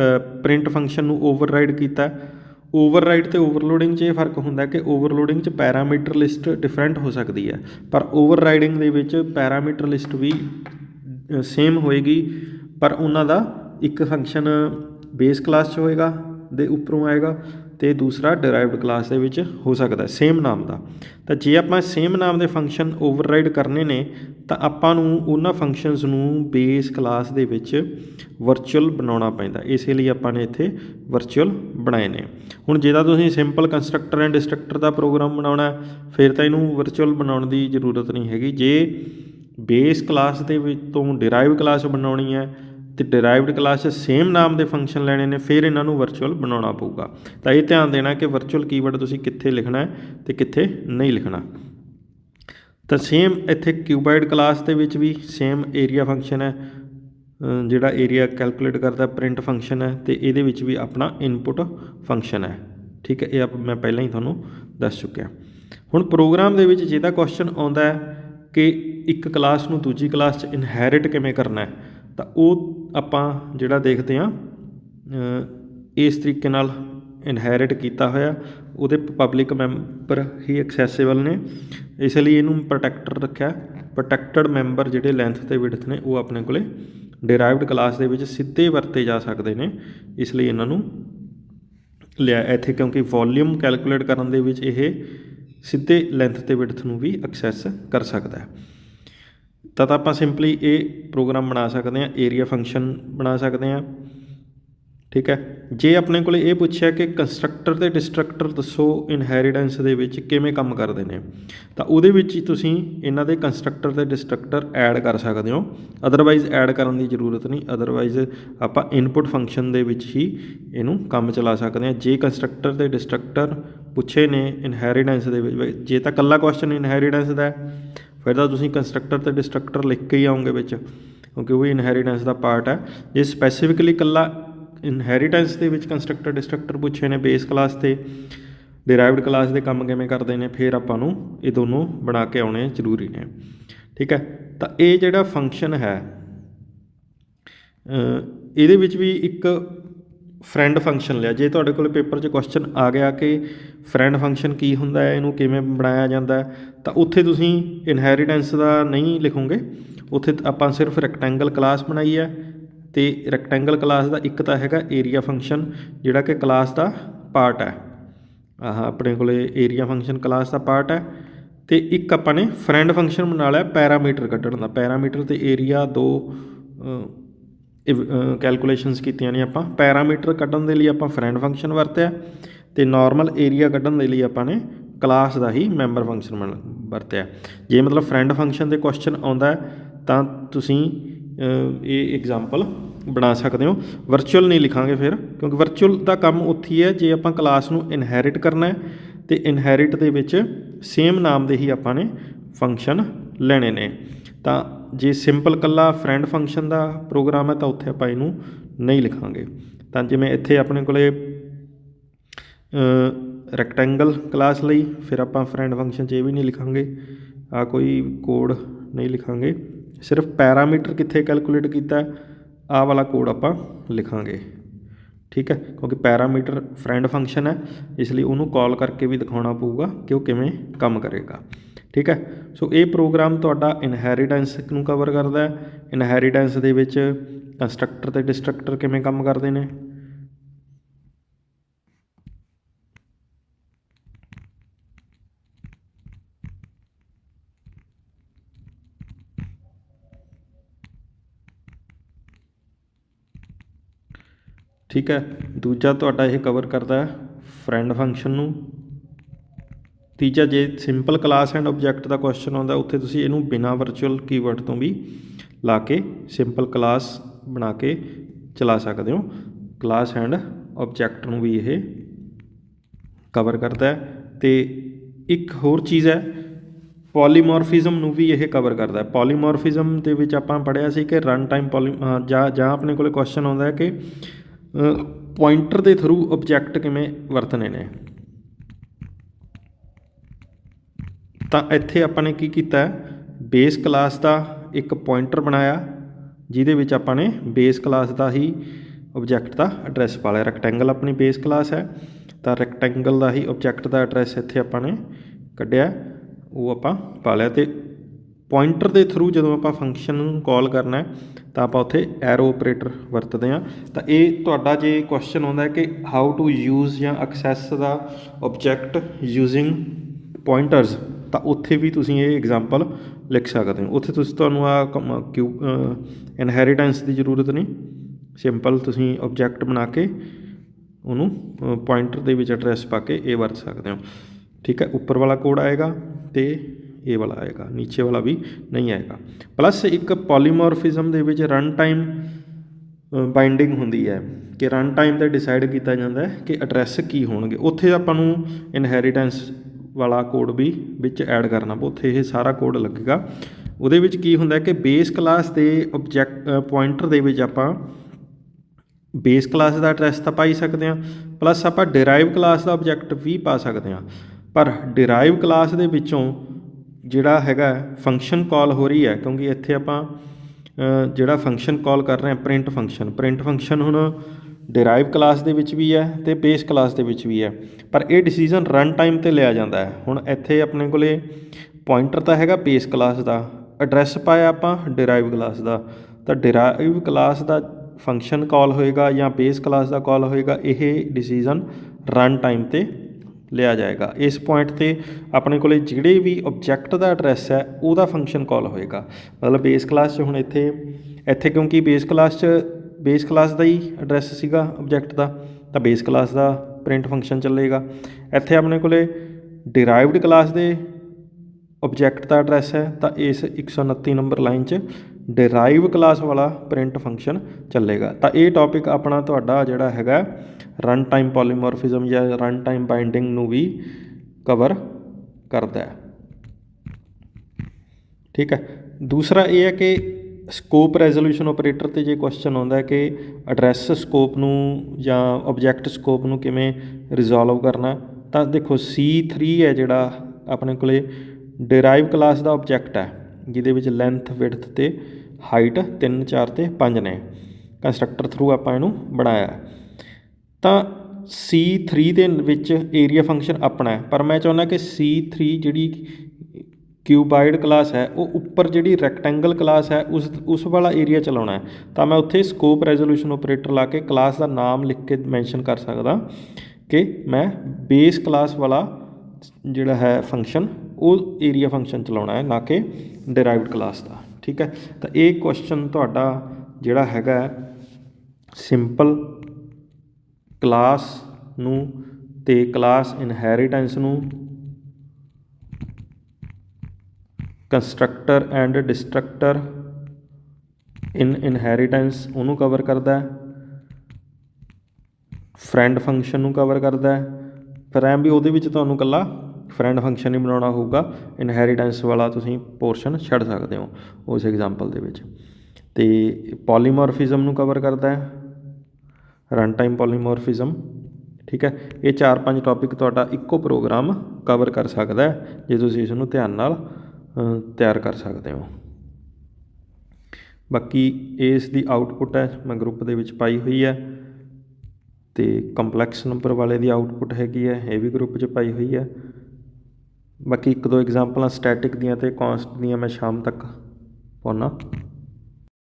ਪ੍ਰਿੰਟ ਫੰਕਸ਼ਨ ਨੂੰ ਓਵਰਰਾਈਡ ਕੀਤਾ ਓਵਰਰਾਈਡ ਤੇ ਓਵਰਲੋਡਿੰਗ 'ਚ ਇਹ ਫ਼ਰਕ ਹੁੰਦਾ ਕਿ ਓਵਰਲੋਡਿੰਗ 'ਚ ਪੈਰਾਮੀਟਰ ਲਿਸਟ ਡਿਫਰੈਂਟ ਹੋ ਸਕਦੀ ਹੈ, ਪਰ ਓਵਰਰਾਈਡਿੰਗ ਦੇ ਵਿੱਚ ਪੈਰਾਮੀਟਰ ਲਿਸਟ ਵੀ ਸੇਮ ਹੋਏਗੀ, ਪਰ ਉਹਨਾਂ ਦਾ ਇੱਕ ਫੰਕਸ਼ਨ ਬੇਸ ਕਲਾਸ 'ਚ ਹੋਏਗਾ, ਦੇ ਉੱਪਰੋਂ ਆਏਗਾ ਤੇ ਦੂਸਰਾ ਡਿਰਾਈਵਡ ਕਲਾਸ ਦੇ ਵਿੱਚ ਹੋ ਸਕਦਾ ਸੇਮ ਨਾਮ ਦਾ। ਤਾਂ ਜੇ ਆਪਾਂ ਸੇਮ ਨਾਮ ਦੇ ਫੰਕਸ਼ਨ ਓਵਰਰਾਈਡ ਕਰਨੇ ਨੇ, ਤਾਂ ਆਪਾਂ ਨੂੰ ਉਹਨਾਂ ਫੰਕਸ਼ਨਸ ਨੂੰ ਬੇਸ ਕਲਾਸ ਦੇ ਵਿੱਚ ਵਰਚੁਅਲ ਬਣਾਉਣਾ ਪੈਂਦਾ। ਇਸੇ ਲਈ ਆਪਾਂ ਨੇ ਇੱਥੇ ਵਰਚੁਅਲ ਬਣਾਏ ਨੇ। ਹੁਣ ਜੇ ਤਾਂ ਤੁਸੀਂ ਸਿੰਪਲ ਕੰਸਟਰਕਟਰ ਐਂਡ ਡਿਸਟਰਕਟਰ ਦਾ ਪ੍ਰੋਗਰਾਮ ਬਣਾਉਣਾ ਫਿਰ ਤਾਂ ਇਹਨੂੰ ਵਰਚੁਅਲ ਬਣਾਉਣ ਦੀ ਜ਼ਰੂਰਤ ਨਹੀਂ ਹੈਗੀ। ਜੇ ਬੇਸ ਕਲਾਸ ਦੇ ਵਿੱਚ ਤੋਂ ਡਿਰਾਈਵ ਕਲਾਸ ਬਣਾਉਣੀ ਹੈ ਤੇ ਡਿਰਾਈਵਡ ਕਲਾਸ 'ਚ ਸੇਮ ਨਾਮ ਦੇ ਫੰਕਸ਼ਨ ਲੈਣੇ ਨੇ, ਫਿਰ ਇਹਨਾਂ ਨੂੰ ਵਰਚੁਅਲ ਬਣਾਉਣਾ ਪਊਗਾ। ਤਾਂ ਇਹ ਧਿਆਨ ਦੇਣਾ ਕਿ ਵਰਚੁਅਲ ਕੀਵਰਡ ਤੁਸੀਂ ਕਿੱਥੇ ਲਿਖਣਾ ਹੈ ਤੇ ਕਿੱਥੇ ਨਹੀਂ ਲਿਖਣਾ। ਤਾਂ ਸੇਮ ਇੱਥੇ ਕਿਊਬਾਈਡ ਕਲਾਸ ਦੇ ਵਿੱਚ ਵੀ ਸੇਮ ਏਰੀਆ ਫੰਕਸ਼ਨ ਹੈ। ਜਿਹੜਾ ਏਰੀਆ ਕੈਲਕੂਲੇਟ ਕਰਦਾ ਪ੍ਰਿੰਟ ਫੰਕਸ਼ਨ ਹੈ ਤੇ ਇਹਦੇ ਵਿੱਚ ਵੀ ਆਪਣਾ ਇਨਪੁਟ ਫੰਕਸ਼ਨ ਹੈ। ਠੀਕ ਹੈ, ਇਹ ਆਪ ਮੈਂ ਪਹਿਲਾਂ ਹੀ ਤੁਹਾਨੂੰ ਦੱਸ ਚੁੱਕਿਆ। ਹੁਣ ਪ੍ਰੋਗਰਾਮ ਦੇ ਵਿੱਚ ਜਿਹਦਾ ਕੁਐਸਚਨ ਆਉਂਦਾ ਹੈ ਕਿ ਇੱਕ ਕਲਾਸ ਨੂੰ ਦੂਜੀ ਕਲਾਸ 'ਚ ਇਨਹੈਰਿਟ ਕਿਵੇਂ ਕਰਨਾ ਹੈ ਤਾਂ ਉਹ ਆਪਾਂ ਜਿਹੜਾ ਦੇਖਦੇ ਹਾਂ ਇਸ ਤਰੀਕੇ ਨਾਲ ਇਨਹੈਰਿਟ ਕੀਤਾ ਹੋਇਆ। ਉਹਦੇ ਪਬਲਿਕ ਮੈਂਬਰ ਹੀ ਐਕਸੈਸਿਬਲ ਨੇ। ਇਸ ਲਈ ਇਹਨੂੰ ਪ੍ਰੋਟੈਕਟਰ ਰੱਖਿਆ। ਪ੍ਰੋਟੈਕਟਡ ਮੈਂਬਰ ਜਿਹੜੇ ਲੈਂਥ ਤੇ ਵਿਡਥ ਨੇ, ਉਹ ਆਪਣੇ ਕੋਲੇ ਡਿਰਾਈਵਡ ਕਲਾਸ ਦੇ ਵਿੱਚ ਸਿੱਧੇ ਵਰਤੇ ਜਾ ਸਕਦੇ ਨੇ। ਇਸ ਲਈ ਇਹਨਾਂ ਨੂੰ ਲਿਆ ਇੱਥੇ ਕਿਉਂਕਿ ਵੋਲਿਊਮ ਕੈਲਕੂਲੇਟ ਕਰਨ ਦੇ ਵਿੱਚ ਇਹ ਸਿੱਧੇ ਲੈਂਥ ਤੇ ਵਿਡਥ ਨੂੰ ਵੀ ਐਕਸੈਸ ਕਰ ਸਕਦਾ ਹੈ। ਤਾਂ ਆਪਾਂ ਸਿੰਪਲੀ ਇਹ ਪ੍ਰੋਗਰਾਮ ਬਣਾ ਸਕਦੇ ਹਾਂ ਏਰੀਆ ਫੰਕਸ਼ਨ ਬਣਾ ਸਕਦੇ ਹਾਂ। ਠੀਕ ਹੈ? ਜੇ ਆਪਣੇ ਕੋਲੇ ਇਹ ਪੁੱਛਿਆ ਕਿ ਕੰਸਟਰਕਟਰ ਤੇ ਡਿਸਟਰਕਟਰ ਦੱਸੋ ਇਨਹੈਰੀਟੈਂਸ ਦੇ ਵਿੱਚ ਕਿਵੇਂ ਕੰਮ ਕਰਦੇ ਨੇ, ਤਾਂ ਉਹਦੇ ਵਿੱਚ ਹੀ ਤੁਸੀਂ ਇਹਨਾਂ ਦੇ ਕੰਸਟਰਕਟਰ ਤੇ ਡਿਸਟਰਕਟਰ ਐਡ ਕਰ ਸਕਦੇ ਹੋ। ਅਦਰਵਾਈਜ਼ ਐਡ ਕਰਨ ਦੀ ਜ਼ਰੂਰਤ ਨਹੀਂ ਅਦਰਵਾਈਜ਼ ਆਪਾਂ ਇਨਪੁਟ ਫੰਕਸ਼ਨ ਦੇ ਵਿੱਚ ਹੀ ਇਹਨੂੰ ਕੰਮ ਚਲਾ ਸਕਦੇ ਹਾਂ। ਜੇ ਕੰਸਟਰਕਟਰ ਤੇ ਡਿਸਟਰਕਟਰ ਪੁੱਛੇ ਨੇ ਇਨਹੈਰੀਟੈਂਸ ਦੇ ਵਿੱਚ, ਜੇ ਤਾਂ ਕੱਲਾ ਕੁਐਸਚਨ ਇਨਹੈਰੀਟੈਂਸ ਦਾ ਹੈ ਫਿਰ ਤਾਂ ਤੁਸੀਂ ਕੰਸਟਰਕਟਰ ਤੇ ਡਿਸਟਰਕਟਰ ਲਿਖ ਕੇ ਹੀ ਆਉਂਗੇ ਵਿੱਚ, ਕਿਉਂਕਿ ਉਹ ਵੀ ਇਨਹੈਰੀਟੈਂਸ ਦਾ ਪਾਰਟ ਹੈ। ਜੇ ਸਪੈਸੀਫਿਕਲੀ ਕੱਲਾ ਇਨਹੈਰੀਟੈਂਸ ਦੇ ਵਿੱਚ ਕੰਸਟਰਕਟਰ, ਡਿਸਟਰਕਟਰ ਪੁੱਛੇ ਨੇ ਬੇਸ ਕਲਾਸ ਤੇ ਡਿਰਾਈਵਡ ਕਲਾਸ ਦੇ ਕੰਮ ਕਿਵੇਂ ਕਰਦੇ ਨੇ, ਫਿਰ ਆਪਾਂ ਨੂੰ ਇਹ ਦੋਨੋਂ ਬਣਾ ਕੇ ਆਉਣੇ ਜ਼ਰੂਰੀ ਨੇ। ਠੀਕ ਹੈ? ਤਾਂ ਇਹ ਜਿਹੜਾ ਫੰਕਸ਼ਨ ਹੈ ਇਹਦੇ ਵਿੱਚ ਵੀ ਇੱਕ ਫਰੈਂਡ ਫੰਕਸ਼ਨ ਲਿਆ। ਜੇ ਤੁਹਾਡੇ ਕੋਲ ਪੇਪਰ 'ਚ ਕੁਐਸਚਨ ਆ ਗਿਆ ਕਿ ਫਰੈਂਡ ਫੰਕਸ਼ਨ ਕੀ ਹੁੰਦਾ ਹੈ, ਇਹਨੂੰ ਕਿਵੇਂ ਬਣਾਇਆ ਜਾਂਦਾ ਤਾਂ ਉੱਥੇ ਤੁਸੀਂ ਇਨਹੈਰੀਟੈਂਸ ਦਾ ਨਹੀਂ ਲਿਖੋਗੇ। ਉੱਥੇ ਆਪਾਂ ਸਿਰਫ ਰੈਕਟੈਂਗਲ ਕਲਾਸ ਬਣਾਈ ਹੈ ਤੇ ਰੈਕਟੈਂਗਲ ਕਲਾਸ ਦਾ ਇੱਕ ਤਾਂ ਹੈਗਾ ਏਰੀਆ ਫੰਕਸ਼ਨ ਜਿਹੜਾ ਕਿ ਕਲਾਸ ਦਾ ਪਾਰਟ ਹੈ। ਆਹ, ਆਪਣੇ ਕੋਲੇ ਏਰੀਆ ਫੰਕਸ਼ਨ ਕਲਾਸ ਦਾ ਪਾਰਟ ਹੈ ਤੇ ਇੱਕ ਆਪਾਂ ਨੇ ਫਰੈਂਡ ਫੰਕਸ਼ਨ ਬਣਾ ਲਿਆ, ਪੈਰਾਮੀਟਰ ਕੱਢਣ ਦਾ। ਪੈਰਾਮੀਟਰ ਤੇ ਏਰੀਆ ਦੋ ਕੈਲਕੂਲੇਸ਼ਨਸ ਕੀਤੀਆਂ ਨੇ ਆਪਾਂ। ਪੈਰਾਮੀਟਰ ਕੱਢਣ ਦੇ ਲਈ ਆਪਾਂ ਫਰੈਂਡ ਫੰਕਸ਼ਨ ਵਰਤਿਆ ਤੇ ਨਾਰਮਲ ਏਰੀਆ ਕੱਢਣ ਦੇ ਲਈ ਆਪਾਂ ਨੇ ਕਲਾਸ ਦਾ ਹੀ ਮੈਂਬਰ ਫੰਕਸ਼ਨ ਵਰਤਿਆ। ਜੇ ਮਤਲਬ ਫਰੈਂਡ ਫੰਕਸ਼ਨ ਦੇ ਕੁਐਸਚਨ ਆਉਂਦਾ ਤਾਂ ਤੁਸੀਂ ਇਹ ਐਗਜ਼ਾਮਪਲ ਬਣਾ ਸਕਦੇ ਹੋ। ਵਰਚੁਅਲ ਨਹੀਂ ਲਿਖਾਂਗੇ ਫਿਰ, ਕਿਉਂਕਿ ਵਰਚੁਅਲ ਦਾ ਕੰਮ ਉੱਥੇ ਹੈ ਜੇ ਆਪਾਂ ਕਲਾਸ ਨੂੰ ਇਨਹੈਰਿਟ ਕਰਨਾ ਹੈ, ਤੇ ਇਨਹੈਰਿਟ ਦੇ ਵਿੱਚ ਸੇਮ ਨਾਮ ਦੇ ਹੀ ਆਪਾਂ ਨੇ ਫੰਕਸ਼ਨ ਲੈਣੇ ਨੇ। ਤਾਂ ਜੇ ਸਿੰਪਲ ਕੱਲਾ ਫਰੈਂਡ ਫੰਕਸ਼ਨ ਦਾ ਪ੍ਰੋਗਰਾਮ ਹੈ ਤਾਂ ਉੱਥੇ ਆਪਾਂ ਇਹਨੂੰ ਨਹੀਂ ਲਿਖਾਂਗੇ। ਤਾਂ ਜਿਵੇਂ ਇੱਥੇ ਆਪਣੇ ਕੋਲੇ ਰੈਕਟੈਂਗਲ ਕਲਾਸ ਲਈ, ਫਿਰ ਆਪਾਂ ਫਰੈਂਡ ਫੰਕਸ਼ਨ 'ਚ ਇਹ ਵੀ ਨਹੀਂ ਲਿਖਾਂਗੇ। ਆ ਕੋਈ ਕੋਡ ਨਹੀਂ ਲਿਖਾਂਗੇ। ਸਿਰਫ ਪੈਰਾਮੀਟਰ ਕਿੱਥੇ ਕੈਲਕੂਲੇਟ ਕੀਤਾ ਆ ਵਾਲਾ ਕੋਡ ਆਪਾਂ ਲਿਖਾਂਗੇ। ਠੀਕ ਹੈ? ਕਿਉਂਕਿ ਪੈਰਾਮੀਟਰ ਫਰੈਂਡ ਫੰਕਸ਼ਨ ਹੈ, ਇਸ ਲਈ ਉਹਨੂੰ ਕਾਲ ਕਰਕੇ ਵੀ ਦਿਖਾਉਣਾ ਪਊਗਾ ਕਿ ਉਹ ਕਿਵੇਂ ਕੰਮ ਕਰੇਗਾ। ਠੀਕ ਹੈ? ਸੋ ਇਹ ਪ੍ਰੋਗਰਾਮ ਤੁਹਾਡਾ ਇਨਹੈਰੀਟੈਂਸ ਨੂੰ ਕਵਰ ਕਰਦਾ ਹੈ। ਇਨਹੈਰੀਟੈਂਸ ਦੇ ਵਿੱਚ ਕੰਸਟਰਕਟਰ ਤੇ ਡਿਸਟਰਕਟਰ ਕਿਵੇਂ ਕੰਮ ਕਰਦੇ ਨੇ? ਠੀਕ ਹੈ? ਦੂਜਾ ਤੁਹਾਡਾ ਇਹ ਕਵਰ ਕਰਦਾ ਹੈ ਫਰੈਂਡ ਫੰਕਸ਼ਨ ਨੂੰ। ਤੀਜਾ, ਜੇ ਸਿੰਪਲ ਕਲਾਸ ਐਂਡ ਆਬਜੈਕਟ ਦਾ ਕੁਐਸਚਨ ਆਉਂਦਾ, ਉੱਥੇ ਤੁਸੀਂ ਇਹਨੂੰ ਬਿਨਾ ਵਰਚੁਅਲ ਕੀਵਰਡ ਤੋਂ ਵੀ ਲਾ ਕੇ ਸਿੰਪਲ ਕਲਾਸ ਬਣਾ ਕੇ ਚਲਾ ਸਕਦੇ ਹੋ। ਕਲਾਸ ਐਂਡ ਆਬਜੈਕਟ ਨੂੰ ਵੀ ਇਹ ਕਵਰ ਕਰਦਾ ਹੈ। ਤੇ ਇੱਕ ਹੋਰ ਚੀਜ਼ ਹੈ ਪੋਲੀਮੋਰਫਿਜ਼ਮ ਨੂੰ ਵੀ ਇਹ ਕਵਰ ਕਰਦਾ ਹੈ। ਪੋਲੀਮੋਰਫਿਜ਼ਮ ਦੇ ਵਿੱਚ ਆਪਾਂ ਪੜਿਆ ਸੀ ਕਿ ਰਨ ਟਾਈਮ ਪੋਲੀ ਜਾਂ ਜਾਂ ਆਪਣੇ ਕੋਲੇ ਕੁਐਸਚਨ ਆਉਂਦਾ ਹੈ ਕਿ ਪੁਆਇੰਟਰ ਦੇ ਥਰੂ ਆਬਜੈਕਟ ਕਿਵੇਂ ਵਰਤਨੇ ਨੇ। ਤਾਂ ਇੱਥੇ ਆਪਾਂ ਨੇ ਕੀ ਕੀਤਾ ਬੇਸ ਕਲਾਸ ਦਾ ਇੱਕ ਪੁਆਇੰਟਰ ਬਣਾਇਆ, ਜਿਹਦੇ ਵਿੱਚ ਆਪਾਂ ਨੇ ਬੇਸ ਕਲਾਸ ਦਾ ਹੀ ਆਬਜੈਕਟ ਦਾ ਐਡਰੈਸ ਪਾ ਲਿਆ। ਰੈਕਟੈਂਗਲ ਆਪਣੀ ਬੇਸ ਕਲਾਸ ਹੈ। ਤਾਂ ਰੈਕਟੈਂਗਲ ਦਾ ਹੀ ਆਬਜੈਕਟ ਦਾ ਐਡਰੈਸ ਇੱਥੇ ਆਪਾਂ ਨੇ ਕੱਢਿਆ। ਉਹ ਆਪਾਂ ਪਾ ਲਿਆ ਤੇ ਪੁਆਇੰਟਰ ਦੇ ਥਰੂ ਜਦੋਂ ਆਪਾਂ ਫੰਕਸ਼ਨ ਨੂੰ ਕਾਲ ਕਰਨਾ ਤਾਂ ਆਪਾਂ ਉੱਥੇ ਐਰੋ ਆਪਰੇਟਰ ਵਰਤਦੇ ਹਾਂ। ਤਾਂ ਇਹ ਤੁਹਾਡਾ ਜੇ ਕੁਐਸਚਨ ਆਉਂਦਾ ਹੈ ਕਿ ਹਾਊ ਟੂ ਯੂਜ਼ ਜਾਂ ਐਕਸੈਸ ਦਾ ਆਬਜੈਕਟ ਯੂਜ਼ਿੰਗ ਪੁਆਇੰਟਰਸ ਤਾਂ ਉੱਥੇ ਵੀ ਤੁਸੀਂ ਇਹ ਐਗਜ਼ਾਮਪਲ ਲਿਖ ਸਕਦੇ ਹੋ। ਉੱਥੇ ਤੁਸੀਂ ਤੁਹਾਨੂੰ ਆ ਕਿਊ ਇਨਹੈਰੀਟੈਂਸ ਦੀ ਜ਼ਰੂਰਤ ਨਹੀਂ। ਸਿੰਪਲ ਤੁਸੀਂ ਆਬਜੈਕਟ ਬਣਾ ਕੇ ਉਹਨੂੰ ਪੁਆਇੰਟਰ ਦੇ ਵਿੱਚ ਐਡਰੈਸ ਪਾ ਕੇ ਇਹ ਵਰਤ ਸਕਦੇ ਹੋ। ਠੀਕ ਹੈ, ਉੱਪਰ ਵਾਲਾ ਕੋਡ ਆਏਗਾ ਤੇ ਇਹ ਵਾਲਾ ਆਏਗਾ, ਨੀਚੇ ਵਾਲਾ ਵੀ ਨਹੀਂ ਆਏਗਾ। ਪਲੱਸ ਇੱਕ ਪੋਲੀਮੋਰਫਿਜ਼ਮ ਦੇ ਵਿੱਚ ਰਨ ਟਾਈਮ ਬਾਈਂਡਿੰਗ ਹੁੰਦੀ ਹੈ ਕਿ ਰਨ ਟਾਈਮ ਤੇ ਡਿਸਾਈਡ ਕੀਤਾ ਜਾਂਦਾ ਹੈ ਕਿ ਐਡਰੈਸ ਕੀ ਹੋਣਗੇ। ਉੱਥੇ ਆਪਾਂ ਨੂੰ ਇਨਹੈਰੀਟੈਂਸ ਵਾਲਾ ਕੋਡ ਵੀ ਵਿੱਚ ਐਡ ਕਰਨਾ ਪਊ, ਉੱਥੇ ਇਹ ਸਾਰਾ ਕੋਡ ਲੱਗੇਗਾ। ਉਹਦੇ ਵਿੱਚ ਕੀ ਹੁੰਦਾ ਕਿ ਬੇਸ ਕਲਾਸ ਦੇ ਆਬਜੈਕਟ ਪੁਆਇੰਟਰ ਦੇ ਵਿੱਚ ਆਪਾਂ ਬੇਸ ਕਲਾਸ ਦਾ ਐਡਰੈਸ ਤਾਂ ਪਾ ਹੀ ਸਕਦੇ ਹਾਂ ਪਲੱਸ ਆਪਾਂ ਡਿਰਾਈਵ ਕਲਾਸ ਦਾ ਆਬਜੈਕਟ ਵੀ ਪਾ ਸਕਦੇ ਹਾਂ। ਪਰ ਡਿਰਾਈਵ ਕਲਾਸ ਦੇ ਵਿੱਚੋਂ ਜਿਹੜਾ ਹੈਗਾ ਫੰਕਸ਼ਨ ਕਾਲ ਹੋ ਰਹੀ ਹੈ, ਕਿਉਂਕਿ ਇੱਥੇ ਆਪਾਂ ਜਿਹੜਾ ਫੰਕਸ਼ਨ ਕਾਲ ਕਰ ਰਹੇ ਹਾਂ ਪ੍ਰਿੰਟ ਫੰਕਸ਼ਨ ਪ੍ਰਿੰਟ ਫੰਕਸ਼ਨ ਹੁਣ ਡਿਰਾਈਵ ਕਲਾਸ ਦੇ ਵਿੱਚ ਵੀ ਹੈ ਤੇ ਬੇਸ ਕਲਾਸ ਦੇ ਵਿੱਚ ਵੀ ਹੈ। ਪਰ ਇਹ ਡਿਸੀਜਨ ਰਨ ਟਾਈਮ ਤੇ ਲਿਆ ਜਾਂਦਾ ਹੈ। ਹੁਣ ਇੱਥੇ ਆਪਣੇ ਕੋਲੇ ਪੁਆਇੰਟਰ ਤਾਂ ਹੈਗਾ ਬੇਸ ਕਲਾਸ ਦਾ। ਐਡਰੈਸ ਪਾਇਆ ਆਪਾਂ ਡਿਰਾਈਵ ਕਲਾਸ ਦਾ। ਤਾਂ ਡਿਰਾਈਵ ਕਲਾਸ ਦਾ ਫੰਕਸ਼ਨ ਕਾਲ ਹੋਏਗਾ ਜਾਂ ਬੇਸ ਕਲਾਸ ਦਾ ਕਾਲ ਹੋਏਗਾ, ਇਹ ਡਿਸੀਜਨ ਰਨ ਟਾਈਮ ਤੇ ਲਿਆ ਜਾਏਗਾ। ਇਸ ਪੁਆਇੰਟ ਤੇ ਆਪਣੇ ਕੋਲੇ ਜਿਹੜੇ ਵੀ ਆਬਜੈਕਟ ਦਾ ਐਡਰੈਸ ਹੈ, ਉਹਦਾ ਫੰਕਸ਼ਨ ਕਾਲ ਹੋਏਗਾ। ਮਤਲਬ ਬੇਸ ਕਲਾਸ 'ਚ ਹੁਣ ਇੱਥੇ ਇੱਥੇ ਕਿਉਂਕਿ ਬੇਸ ਕਲਾਸ 'ਚ ਬੇਸ ਕਲਾਸ ਦਾ ਹੀ ਐਡਰੈਸ ਸੀਗਾ ਆਬਜੈਕਟ ਦਾ, ਤਾਂ ਬੇਸ ਕਲਾਸ ਦਾ ਪ੍ਰਿੰਟ ਫੰਕਸ਼ਨ ਚੱਲੇਗਾ। ਇੱਥੇ ਆਪਣੇ ਕੋਲੇ ਡਿਰਾਈਵਡ ਕਲਾਸ ਦੇ ਆਬਜੈਕਟ ਦਾ ਐਡਰੈਸ ਹੈ, ਤਾਂ ਇਸ 129 ਨੰਬਰ ਲਾਈਨ 'ਚ ਡਿਰਾਈਵ ਕਲਾਸ ਵਾਲਾ ਪ੍ਰਿੰਟ ਫੰਕਸ਼ਨ ਚੱਲੇਗਾ। ਤਾਂ ਇਹ ਟੌਪਿਕ ਆਪਣਾ ਤੁਹਾਡਾ ਜਿਹੜਾ ਹੈਗਾ ਰਨ ਟਾਈਮ ਪੋਲੀਮੋਰਫਿਜ਼ਮ ਜਾਂ ਰਨ ਟਾਈਮ ਬਾਈਂਡਿੰਗ ਨੂੰ ਵੀ ਕਵਰ ਕਰਦਾ ਹੈ। ਠੀਕ ਹੈ। ਦੂਸਰਾ ਇਹ ਹੈ ਕਿ ਸਕੋਪ ਰੈਜ਼ੋਲੂਸ਼ਨ ਆਪਰੇਟਰ ਤੇ ਜੇ ਕੁਐਸਚਨ ਆਉਂਦਾ ਕਿ ਐਡਰੈਸ ਸਕੋਪ ਨੂੰ ਜਾਂ ਆਬਜੈਕਟ ਸਕੋਪ ਨੂੰ ਕਿਵੇਂ ਰਿਜ਼ੋਲਵ ਕਰਨਾ, ਤਾਂ ਦੇਖੋ C3 ਹੈ ਜਿਹੜਾ ਆਪਣੇ ਕੋਲੇ ਡਿਰਾਈਵ ਕਲਾਸ ਦਾ ਆਬਜੈਕਟ ਹੈ, ਜਿਹਦੇ ਵਿੱਚ ਲੈਂਥ ਵਿਡਥ ਤੇ ਹਾਈਟ 3 4 ਤੇ 5 ਨੇ ਕੰਸਟਰਕਟਰ ਥਰੂ ਆਪਾਂ ਇਹਨੂੰ ਬਣਾਇਆ ਹੈ। ਤਾਂ C3 ਦੇ ਵਿੱਚ ਏਰੀਆ ਫੰਕਸ਼ਨ ਆਪਣਾ ਹੈ, ਪਰ ਮੈਂ ਚਾਹੁੰਦਾ ਕਿ C3 ਜਿਹੜੀ ਕਿਊਬਾਇਡ ਕਲਾਸ ਹੈ, ਉਹ ਉੱਪਰ ਜਿਹੜੀ ਰੈਕਟੈਂਗਲ ਕਲਾਸ ਹੈ, ਉਸ ਉਸ ਵਾਲਾ ਏਰੀਆ ਚਲਾਉਣਾ ਹੈ। ਤਾਂ ਮੈਂ ਉੱਥੇ ਸਕੋਪ ਰੈਜ਼ੋਲੂਸ਼ਨ ਆਪਰੇਟਰ ਲਾ ਕੇ ਕਲਾਸ ਦਾ ਨਾਮ ਲਿਖ ਕੇ ਮੈਂਸ਼ਨ ਕਰ ਸਕਦਾ ਕਿ ਮੈਂ ਬੇਸ ਕਲਾਸ ਵਾਲਾ ਜਿਹੜਾ ਹੈ ਫੰਕਸ਼ਨ ਉਹ ਏਰੀਆ ਫੰਕਸ਼ਨ ਚਲਾਉਣਾ ਹੈ, ਨਾ ਕਿ ਡਿਰਾਈਵਡ ਕਲਾਸ ਦਾ। ਠੀਕ ਹੈ? ਤਾਂ ਇਹ ਕੁਐਸਚਨ ਤੁਹਾਡਾ ਜਿਹੜਾ ਹੈਗਾ ਸਿੰਪਲ ਕਲਾਸ ਨੂੰ ਤੇ ਕਲਾਸ ਇਨਹੈਰੀਟੈਂਸ ਨੂੰ constructor and destructor in inheritance ਉਹਨੂੰ ਕਵਰ ਕਰਦਾ ਫਰੈਂਡ ਫੰਕਸ਼ਨ ਨੂੰ ਕਵਰ ਕਰਦਾ ਹੈ। ਐਂ ਵੀ ਉਹਦੇ ਵਿੱਚ ਤੁਹਾਨੂੰ ਕੱਲਾ ਫਰੈਂਡ ਫੰਕਸ਼ਨ ਹੀ ਬਣਾਉਣਾ ਹੋਊਗਾ। ਇਨਹੈਰੀਟੈਂਸ ਵਾਲਾ ਤੁਸੀਂ ਪੋਰਸ਼ਨ ਛੱਡ ਸਕਦੇ ਹੋ ਉਸ ਐਗਜ਼ਾਮਪਲ ਦੇ ਵਿੱਚ। ਤੇ ਪੋਲੀਮੋਰਫਿਜ਼ਮ ਨੂੰ ਕਵਰ ਕਰਦਾ ਹੈ। ਰਨ ਟਾਈਮ ਪੋਲੀਮੋਰਫਿਜ਼ਮ ਠੀਕ ਹੈ। ਇਹ ਚਾਰ ਪੰਜ ਟੌਪਿਕ ਤੁਹਾਡਾ ਇੱਕੋ ਪ੍ਰੋਗਰਾਮ ਕਵਰ ਕਰ ਸਕਦਾ ਜੇ ਤੁਸੀਂ ਇਸ ਨੂੰ ਧਿਆਨ ਨਾਲ ਤਿਆਰ ਕਰ ਸਕਦੇ ਹੋ। ਬਾਕੀ ਇਸ ਦੀ ਆਊਟਪੁੱਟ ਹੈ, ਮੈਂ ਗਰੁੱਪ ਦੇ ਵਿੱਚ ਪਾਈ ਹੋਈ ਹੈ ਤੇ ਕੰਪਲੈਕਸ ਨੰਬਰ ਵਾਲੇ ਦੀ ਆਊਟਪੁੱਟ ਹੈਗੀ ਹੈ, ਇਹ ਵੀ ਗਰੁੱਪ 'ਚ ਪਾਈ ਹੋਈ ਹੈ। ਬਾਕੀ ਇੱਕ ਦੋ ਐਗਜ਼ਾਮਪਲਾਂ ਸਟੈਟਿਕ ਦੀਆਂ ਤੇ ਕੌਂਸਟ ਦੀਆਂ ਮੈਂ ਸ਼ਾਮ ਤੱਕ ਪਾਉਣਾ